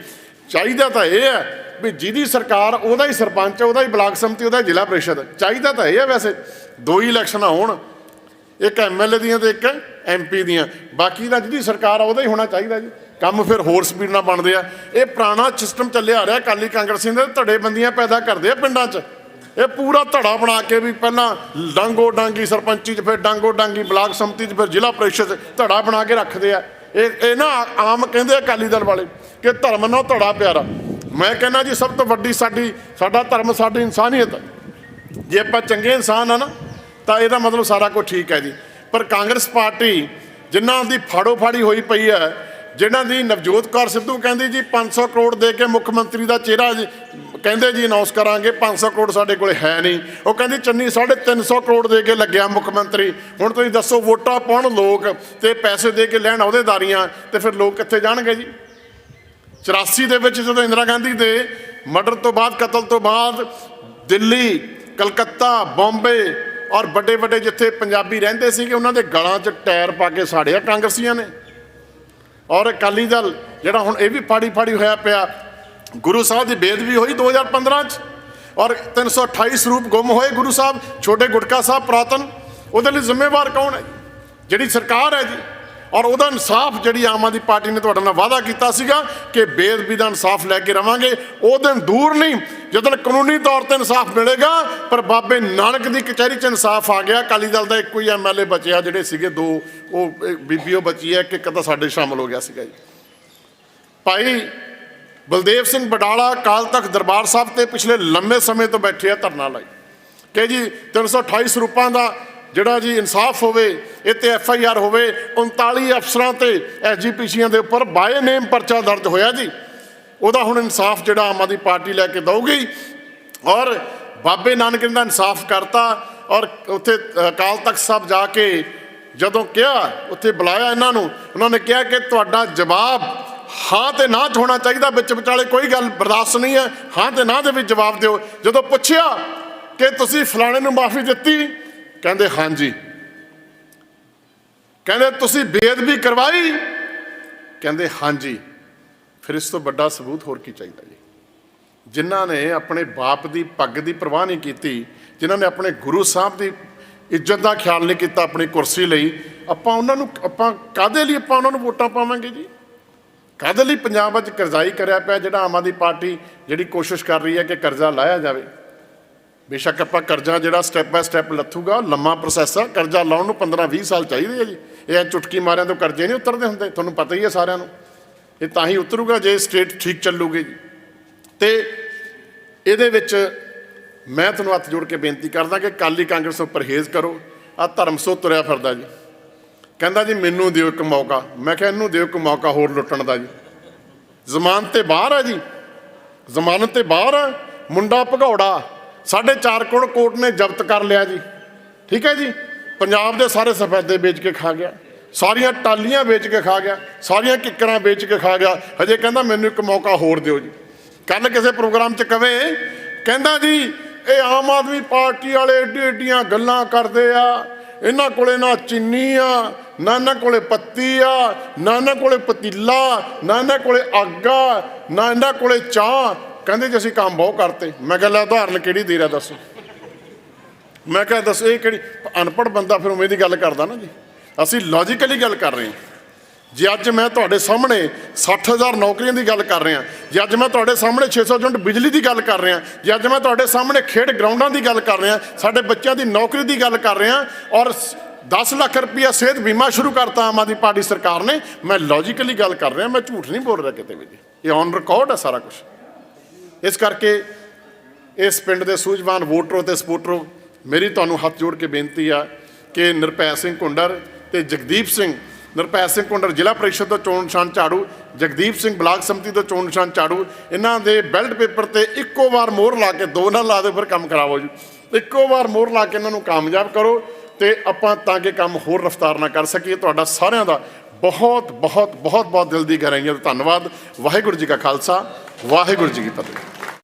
ਚਾਹੀਦਾ ਤਾਂ ਇਹ ਹੈ ਵੀ ਜਿਹਦੀ ਸਰਕਾਰ, ਉਹਦਾ ਹੀ ਸਰਪੰਚ, ਉਹਦਾ ਹੀ ਬਲਾਕ ਸੰਮਤੀ, ਉਹਦਾ ਹੀ ਜ਼ਿਲ੍ਹਾ ਪ੍ਰੀਸ਼ਦ। ਚਾਹੀਦਾ ਤਾਂ ਇਹ ਹੈ ਵੈਸੇ, ਦੋ ਹੀ ਇਲੈਕਸ਼ਨਾਂ ਹੋਣ। ਇੱਕ ਐਮਐਲਏ ਦੀਆਂ ਤੇ ਇੱਕ ਐਮਪੀ ਦੀਆਂ। ਬਾਕੀ ਦਾ ਜਿਹਦੀ ਸਰਕਾਰ ਆ, ਉਹਦਾ ਹੀ ਹੋਣਾ ਚਾਹੀਦਾ ਜੀ। ਕੰਮ ਫਿਰ ਹੋਰ ਸਪੀਡ ਨਾਲ ਬਣਦੇ ਆ। ਇਹ ਪੁਰਾਣਾ ਸਿਸਟਮ ਚੱਲਿਆ ਆ ਰਿਹਾ ਕਾਲੀ ਕਾਂਗਰਸੀ ਦੇ ਧੜੇ ਬੰਦੀਆਂ ਪੈਦਾ ਕਰਦੇ ਆ ਪਿੰਡਾਂ 'ਚ। ਇਹ ਪੂਰਾ ਧੜਾ ਬਣਾ ਕੇ ਵੀ ਪਹਿਲਾਂ ਡਾਂਗੋ ਡਾਂਗੀ ਸਰਪੰਚੀ 'ਚ, ਫਿਰ ਡਾਂਗੋ ਡਾਂਗੀ ਬਲਾਕ ਸੰਮਤੀ 'ਚ, ਫਿਰ ਜ਼ਿਲ੍ਹਾ ਪ੍ਰੀਸ਼ਦ 'ਚ ਧੜਾ ਬਣਾ ਕੇ ਰੱਖਦੇ ਆ। ਇਹ ਇਹ ਨਾ ਆਮ ਕਹਿੰਦੇ ਅਕਾਲੀ ਦਲ ਵਾਲੇ ਕਿ ਧਰਮ ਨਾਲ ਧੜਾ ਪਿਆਰਾ। ਮੈਂ ਕਹਿੰਦਾ ਜੀ, ਸਭ ਤੋਂ ਵੱਡੀ ਸਾਡੀ, ਸਾਡਾ ਧਰਮ, ਸਾਡੀ ਇਨਸਾਨੀਅਤ। ਜੇ ਆਪਾਂ ਚੰਗੇ ਇਨਸਾਨ ਆ ਨਾ, ਤਾਂ ਇਹਦਾ ਮਤਲਬ ਸਾਰਾ ਕੁਝ ਠੀਕ ਹੈ ਜੀ। ਪਰ ਕਾਂਗਰਸ ਪਾਰਟੀ ਜਿਨ੍ਹਾਂ ਦੀ ਫਾੜੋ ਫਾੜੀ ਹੋਈ ਪਈ ਹੈ, ਜਿਨ੍ਹਾਂ ਦੀ ਨਵਜੋਤ ਕੌਰ ਸਿੱਧੂ ਕਹਿੰਦੀ ਜੀ 500 ਕਰੋੜ ਦੇ ਕੇ ਮੁੱਖ ਮੰਤਰੀ ਦਾ ਚਿਹਰਾ ਕਹਿੰਦੇ ਜੀ ਅਨਾਉਂਸ ਕਰਾਂਗੇ 500 ਕਰੋੜ ਸਾਡੇ ਕੋਲ ਹੈ ਨਹੀਂ। ਉਹ ਕਹਿੰਦੀ ਚੰਨੀ 350 ਕਰੋੜ ਦੇ ਕੇ ਲੱਗਿਆ ਮੁੱਖ ਮੰਤਰੀ। ਹੁਣ ਤੁਸੀਂ ਦੱਸੋ, ਵੋਟਾਂ ਪਾਉਣ ਲੋਕ ਤੇ ਪੈਸੇ ਦੇ ਕੇ ਲੈਣ ਅਹੁਦੇਦਾਰੀਆਂ, ਤੇ ਫਿਰ ਲੋਕ ਕਿੱਥੇ ਜਾਣਗੇ ਜੀ? 84 ਦੇ ਵਿੱਚ ਜਦੋਂ ਇੰਦਰਾ ਗਾਂਧੀ ਦੇ ਮਰਡਰ ਤੋਂ ਬਾਅਦ, ਕਤਲ ਤੋਂ ਬਾਅਦ ਦਿੱਲੀ, ਕਲਕੱਤਾ, ਬੰਬੇ ਔਰ ਵੱਡੇ ਵੱਡੇ ਜਿੱਥੇ ਪੰਜਾਬੀ ਰਹਿੰਦੇ ਸੀਗੇ, ਉਹਨਾਂ ਦੇ ਗਲਾਂ 'ਚ ਟਾਇਰ ਪਾ ਕੇ ਸਾੜਿਆ ਕਾਂਗਰਸੀਆਂ ਨੇ। ਔਰ ਅਕਾਲੀ ਦਲ, ਜਿਹੜਾ ਹੁਣ ਇਹ ਵੀ ਫਾੜੀ ਫਾੜੀ ਹੋਇਆ ਪਿਆ, ਗੁਰੂ ਸਾਹਿਬ ਦੀ ਬੇਦਬੀ ਹੋਈ 2015 ਚ ਔਰ 328 ਸਰੂਪ ਗੁੰਮ ਹੋਏ ਗੁਰੂ ਸਾਹਿਬ, ਛੋਟੇ ਗੁਟਕਾ ਸਾਹਿਬ ਪ੍ਰਾਤਨ, ਉਹਦੇ ਲਈ ਜ਼ਿੰਮੇਵਾਰ ਕੌਣ ਹੈ? ਜਿਹੜੀ ਸਰਕਾਰ ਹੈ ਜੀ। ਔਰ ਉਹਦਾ ਇਨਸਾਫ ਜਿਹੜੀ ਆਮ ਆਦਮੀ ਪਾਰਟੀ ਨੇ ਤੁਹਾਡੇ ਨਾਲ ਵਾਅਦਾ ਕੀਤਾ ਸੀਗਾ ਕਿ ਬੇਦਬੀ ਦਾ ਇਨਸਾਫ ਲੈ ਕੇ ਰਵਾਂਗੇ, ਉਹ ਦਿਨ ਦੂਰ ਨਹੀਂ, ਜਦੋਂ ਕਾਨੂੰਨੀ ਤੌਰ ਤੇ ਇਨਸਾਫ ਮਿਲੇਗਾ, ਪਰ ਬਾਬੇ ਨਾਨਕ ਦੀ ਕਚਹਿਰੀ 'ਚ ਇਨਸਾਫ ਆ ਗਿਆ, ਅਕਾਲੀ ਦਲ ਦਾ ਇੱਕੋ ਹੀ ਐਮਐਲਏ ਬਚਿਆ, ਜਿਹੜੇ ਸੀਗੇ ਦੋ, ਉਹ, ਇਹ ਬੀਬੀਓ ਬਚੀ ਹੈ ਕਿ ਇੱਕ ਤਾਂ ਸਾਡੇ ਸ਼ਾਮਲ ਹੋ ਗਿਆ ਸੀਗਾ ਜੀ। ਭਾਈ ਬਲਦੇਵ ਸਿੰਘ ਬਡਾਲਾ ਕਾਲ ਤੱਕ ਦਰਬਾਰ ਸਾਹਿਬ ਤੇ ਪਿਛਲੇ ਲੰਮੇ ਸਮੇਂ ਤੋਂ ਬੈਠੇ ਆ ਧਰਨਾ ਲਾਈ। ਕਿ ਜੀ 328 ਸਰੂਪਾਂ ਦਾ ਜਿਹੜਾ ਜੀ ਇਨਸਾਫ ਹੋਵੇ, ਇਹ ਤੇ ਐਫ ਆਈ ਆਰ ਹੋਵੇ 39 ਅਫਸਰਾਂ ਤੇ ਐੱਚ ਜੀ ਪੀ ਐਸਜੀਪੀਸੀਆਂ ਦੇ ਉੱਪਰ ਬਾਏ ਨੇਮ ਪਰਚਾ ਦਰਜ ਹੋਇਆ ਜੀ। ਉਹਦਾ ਹੁਣ ਇਨਸਾਫ ਜਿਹੜਾ ਆਮ ਆਦਮੀ ਪਾਰਟੀ ਲੈ ਕੇ ਦਊਗੀ ਔਰ ਬਾਬੇ ਨਾਨਕ ਨੇ ਦਾ ਇਨਸਾਫ ਕਰਤਾ ਔਰ ਉੱਥੇ ਅਕਾਲ ਤਖਤ ਸਾਹਿਬ ਜਾ ਕੇ ਜਦੋਂ ਕਿਹਾ, ਉੱਥੇ ਬੁਲਾਇਆ ਇਹਨਾਂ ਨੂੰ, ਉਹਨਾਂ ਨੇ ਕਿਹਾ ਕਿ ਤੁਹਾਡਾ ਜਵਾਬ ਹਾਂ ਤੇ ਨਾ 'ਚ ਹੋਣਾ ਚਾਹੀਦਾ, ਵਿੱਚ ਵਿਚਾਲੇ ਕੋਈ ਗੱਲ ਬਰਦਾਸ਼ਤ ਨਹੀਂ ਹੈ, ਹਾਂ ਤੇ ਨਾ ਦੇ ਵਿੱਚ ਜਵਾਬ ਦਿਓ। ਜਦੋਂ ਪੁੱਛਿਆ ਕਿ ਤੁਸੀਂ ਫਲਾਣੇ ਨੂੰ ਮਾਫੀ ਦਿੱਤੀ ਕਹਿੰਦੇ, ਹਾਂਜੀ। ਕਹਿੰਦੇ, ਤੁਸੀਂ ਬੇਅਦਬੀ ਕਰਵਾਈ? ਕਹਿੰਦੇ, ਹਾਂਜੀ। ਫਿਰ ਇਸ ਤੋਂ ਵੱਡਾ ਸਬੂਤ ਹੋਰ ਕੀ ਚਾਹੀਦਾ ਜੀ? ਜਿਨ੍ਹਾਂ ਨੇ ਆਪਣੇ ਬਾਪ ਦੀ ਪੱਗ ਦੀ ਪਰਵਾਹ ਨਹੀਂ ਕੀਤੀ, ਜਿਨ੍ਹਾਂ ਨੇ ਆਪਣੇ ਗੁਰੂ ਸਾਹਿਬ ਦੀ ਇੱਜ਼ਤ ਦਾ ਖਿਆਲ ਨਹੀਂ ਕੀਤਾ ਆਪਣੀ ਕੁਰਸੀ ਲਈ, ਆਪਾਂ ਉਹਨਾਂ ਨੂੰ, ਆਪਾਂ ਕਾਦੇ ਲਈ ਆਪਾਂ ਉਹਨਾਂ ਨੂੰ ਵੋਟਾਂ ਪਾਵਾਂਗੇ ਜੀ? ਕਾਦੇ ਲਈ ਪੰਜਾਬ ਵਿੱਚ ਕਰਜ਼ਾਈ ਕਰਿਆ ਪਿਆ ਜਿਹੜਾ ਆਮ ਆਦਮੀ ਪਾਰਟੀ ਜਿਹੜੀ ਕੋਸ਼ਿਸ਼ ਕਰ ਰਹੀ ਹੈ ਕਿ ਕਰਜ਼ਾ ਲਾਇਆ ਜਾਵੇ? ਬੇਸ਼ੱਕ ਆਪਾਂ ਕਰਜ਼ਾ ਜਿਹੜਾ ਸਟੈਪ ਬਾਏ ਸਟੈਪ ਲੱਥੂਗਾ, ਲੰਮਾ ਪ੍ਰੋਸੈਸ ਆ, ਕਰਜ਼ਾ ਲਾਉਣ ਨੂੰ 15 20 ਸਾਲ ਚਾਹੀਦੇ ਆ ਜੀ। ਇਹ ਚੁਟਕੀ ਮਾਰਿਆਂ ਤੋਂ ਕਰਜ਼ੇ ਨਹੀਂ ਉਤਰਦੇ ਹੁੰਦੇ, ਤੁਹਾਨੂੰ ਪਤਾ ਹੀ ਹੈ ਸਾਰਿਆਂ ਨੂੰ। ਇਹ ਤਾਂ ਹੀ ਉਤਰੂਗਾ ਜੇ ਸਟੇਟ ਠੀਕ ਚੱਲੂਗੀ ਜੀ। ਤੇ ਇਹਦੇ ਵਿੱਚ ਮੈਂ ਤੁਹਾਨੂੰ ਹੱਥ ਜੋੜ ਕੇ ਬੇਨਤੀ ਕਰਦਾ ਕਿ ਕਾਲੀ ਕਾਂਗਰਸ ਤੋਂ ਪਰਹੇਜ਼ ਕਰੋ, ਆ ਧਰਮਸੋ ਤੁਰਿਆ ਫਿਰਦਾ ਜੀ। ਕਹਿੰਦਾ ਜੀ, ਮੈਨੂੰ ਦਿਓ ਇੱਕ ਮੌਕਾ। ਮੈਂ ਕਿਹਾ, ਇਹਨੂੰ ਦਿਓ ਇੱਕ ਮੌਕਾ ਹੋਰ ਲੁੱਟਣ ਦਾ ਜੀ। ਜ਼ਮਾਨਤ ਤੇ ਬਾਹਰ ਹੈ ਜੀ। ਜ਼ਮਾਨਤ ਤੇ ਬਾਹਰ ਆ। ਮੁੰਡਾ ਭਗੌੜਾ। ਸਾਢੇ ਚਾਰ ਕਰੋੜ ਕੋਰਟ ਨੇ ਜ਼ਬਤ ਕਰ ਲਿਆ ਜੀ। ਠੀਕ ਹੈ ਜੀ? ਪੰਜਾਬ ਦੇ ਸਾਰੇ ਸਫੈਦੇ ਵੇਚ ਕੇ ਖਾ ਗਿਆ। ਸਾਰੀਆਂ ਟਾਲੀਆਂ ਵੇਚ ਕੇ ਖਾ ਗਿਆ। ਸਾਰੀਆਂ ਕਿੱਕਰਾਂ ਵੇਚ ਕੇ ਖਾ ਗਿਆ। ਹਜੇ ਕਹਿੰਦਾ ਮੈਨੂੰ ਇੱਕ ਮੌਕਾ ਹੋਰ ਦਿਓ ਜੀ। ਕੱਲ ਕਿਸੇ ਪ੍ਰੋਗਰਾਮ 'ਚ ਕਵੇ, ਕਹਿੰਦਾ ਜੀ, ਇਹ ਆਮ ਆਦਮੀ ਪਾਰਟੀ ਵਾਲੇ ਏਡੀ ਏਡੀਆਂ ਗੱਲਾਂ ਕਰਦੇ ਆ। ਇਹਨਾਂ ਕੋਲੇ ਨਾ ਚੀਨੀ ਆ, ਨਾ ਇਹਨਾਂ ਕੋਲੇ ਪੱਤੀ ਆ, ਨਾ ਇਹਨਾਂ ਕੋਲੇ ਪਤੀਲਾ, ਨਾ ਇਹਨਾਂ ਕੋਲੇ ਅੱਗ ਆ, ਨਾ ਇਹਨਾਂ ਕੋਲੇ ਚਾਹ ਕਹਿੰਦੇ ਜੀ ਅਸੀਂ ਕੰਮ ਬਹੁਤ ਕਰਤੇ। ਮੈਂ ਕਿਹਾ ਲੈ ਉਦਾਹਰਨ ਕਿਹੜੀ ਦੇ ਰਿਹਾ ਦੱਸੋ। ਮੈਂ ਕਿਹਾ ਦੱਸ ਇਹ ਕਿਹੜੀ, ਅਨਪੜ੍ਹ ਬੰਦਾ ਫਿਰ ਉਵੇਂ ਦੀ ਗੱਲ ਕਰਦਾ ਨਾ ਜੀ। ਅਸੀਂ ਲੌਜੀਕਲੀ ਗੱਲ ਕਰ ਰਹੇ ਹਾਂ। ਜੇ ਅੱਜ ਮੈਂ ਤੁਹਾਡੇ ਸਾਹਮਣੇ 60000 ਨੌਕਰੀਆਂ ਦੀ ਗੱਲ ਕਰ ਰਿਹਾ, ਜੇ ਅੱਜ ਮੈਂ ਤੁਹਾਡੇ ਸਾਹਮਣੇ 600 ਯੂਨਿਟ ਬਿਜਲੀ ਦੀ ਗੱਲ ਕਰ ਰਿਹਾ, ਜੇ ਅੱਜ ਮੈਂ ਤੁਹਾਡੇ ਸਾਹਮਣੇ ਖੇਡ ਗਰਾਊਂਡਾਂ ਦੀ ਗੱਲ ਕਰ ਰਿਹਾ, ਸਾਡੇ ਬੱਚਿਆਂ ਦੀ ਨੌਕਰੀ ਦੀ ਗੱਲ ਕਰ ਰਿਹਾ ਔਰ 10 ਲੱਖ ਰੁਪਇਆ ਸਿਹਤ ਬੀਮਾ ਸ਼ੁਰੂ ਕਰਤਾ ਆਮ ਆਦਮੀ ਪਾਰਟੀ ਸਰਕਾਰ ਨੇ, ਮੈਂ ਲੌਜੀਕਲੀ ਗੱਲ ਕਰ ਰਿਹਾ, ਮੈਂ ਝੂਠ ਨਹੀਂ ਬੋਲ ਰਿਹਾ ਕਿਤੇ ਵੀ ਜੀ। ਇਹ ਔਨ ਰਿਕਾਰਡ ਹੈ ਸਾਰਾ ਕੁਝ ਇਸ ਕਰਕੇ ਇਸ ਪਿੰਡ ਦੇ ਸੂਝਵਾਨ ਵੋਟਰੋ ਤੇ ਸਪੋਰਟਰੋ ਮੇਰੀ ਤੁਹਾਨੂੰ ਹੱਥ ਜੋੜ ਕੇ ਬੇਨਤੀ ਆ ਕਿ ਨਿਰਪੈ ਸਿੰਘ ਕੁੰਡਰ ਤੇ ਜਗਦੀਪ ਸਿੰਘ ਨਿਰਪੈ ਸਿੰਘ ਕੁੰਡਰ ਜ਼ਿਲ੍ਹਾ ਪ੍ਰੀਸ਼ਦ ਤੋਂ ਚੋਣ ਨਿਸ਼ਾਨ ਝਾੜੂ, ਜਗਦੀਪ ਸਿੰਘ ਬਲਾਕ ਸੰਮਤੀ ਤੋਂ ਚੋਣ ਨਿਸ਼ਾਨ ਝਾੜੂ, ਇਹਨਾਂ ਦੇ ਬੈਲਟ ਪੇਪਰ ਤੇ ਇੱਕੋ ਵਾਰ ਮੋਹਰ ਲਾ ਕੇ ਦੋ ਨਾ ਲਾ ਦਿਓ, ਫਿਰ ਕੰਮ ਖਰਾਬ ਜੀ। ਇੱਕੋ ਵਾਰ ਮੋਹਰ ਲਾ ਕੇ ਇਹਨਾਂ ਨੂੰ ਕਾਮਯਾਬ ਕਰੋ ਤੇ ਆਪਾਂ ਤਾਂ ਕਿ ਕੰਮ ਹੋਰ ਰਫ਼ਤਾਰ ਨਾਲ ਕਰ ਸਕੀਏ। ਤੁਹਾਡਾ ਸਾਰਿਆਂ ਦਾ ਬਹੁਤ ਬਹੁਤ ਬਹੁਤ ਬਹੁਤ ਦਿਲ ਦੀ ਗਹਿਰਾਈਆਂ ਤੋਂ ਧੰਨਵਾਦ। ਵਾਹਿਗੁਰੂ ਜੀ ਕਾ ਖਾਲਸਾ। ਵਾਹਿਗੁਰੂ ਜੀ ਕੀ ਫਤਿਹ।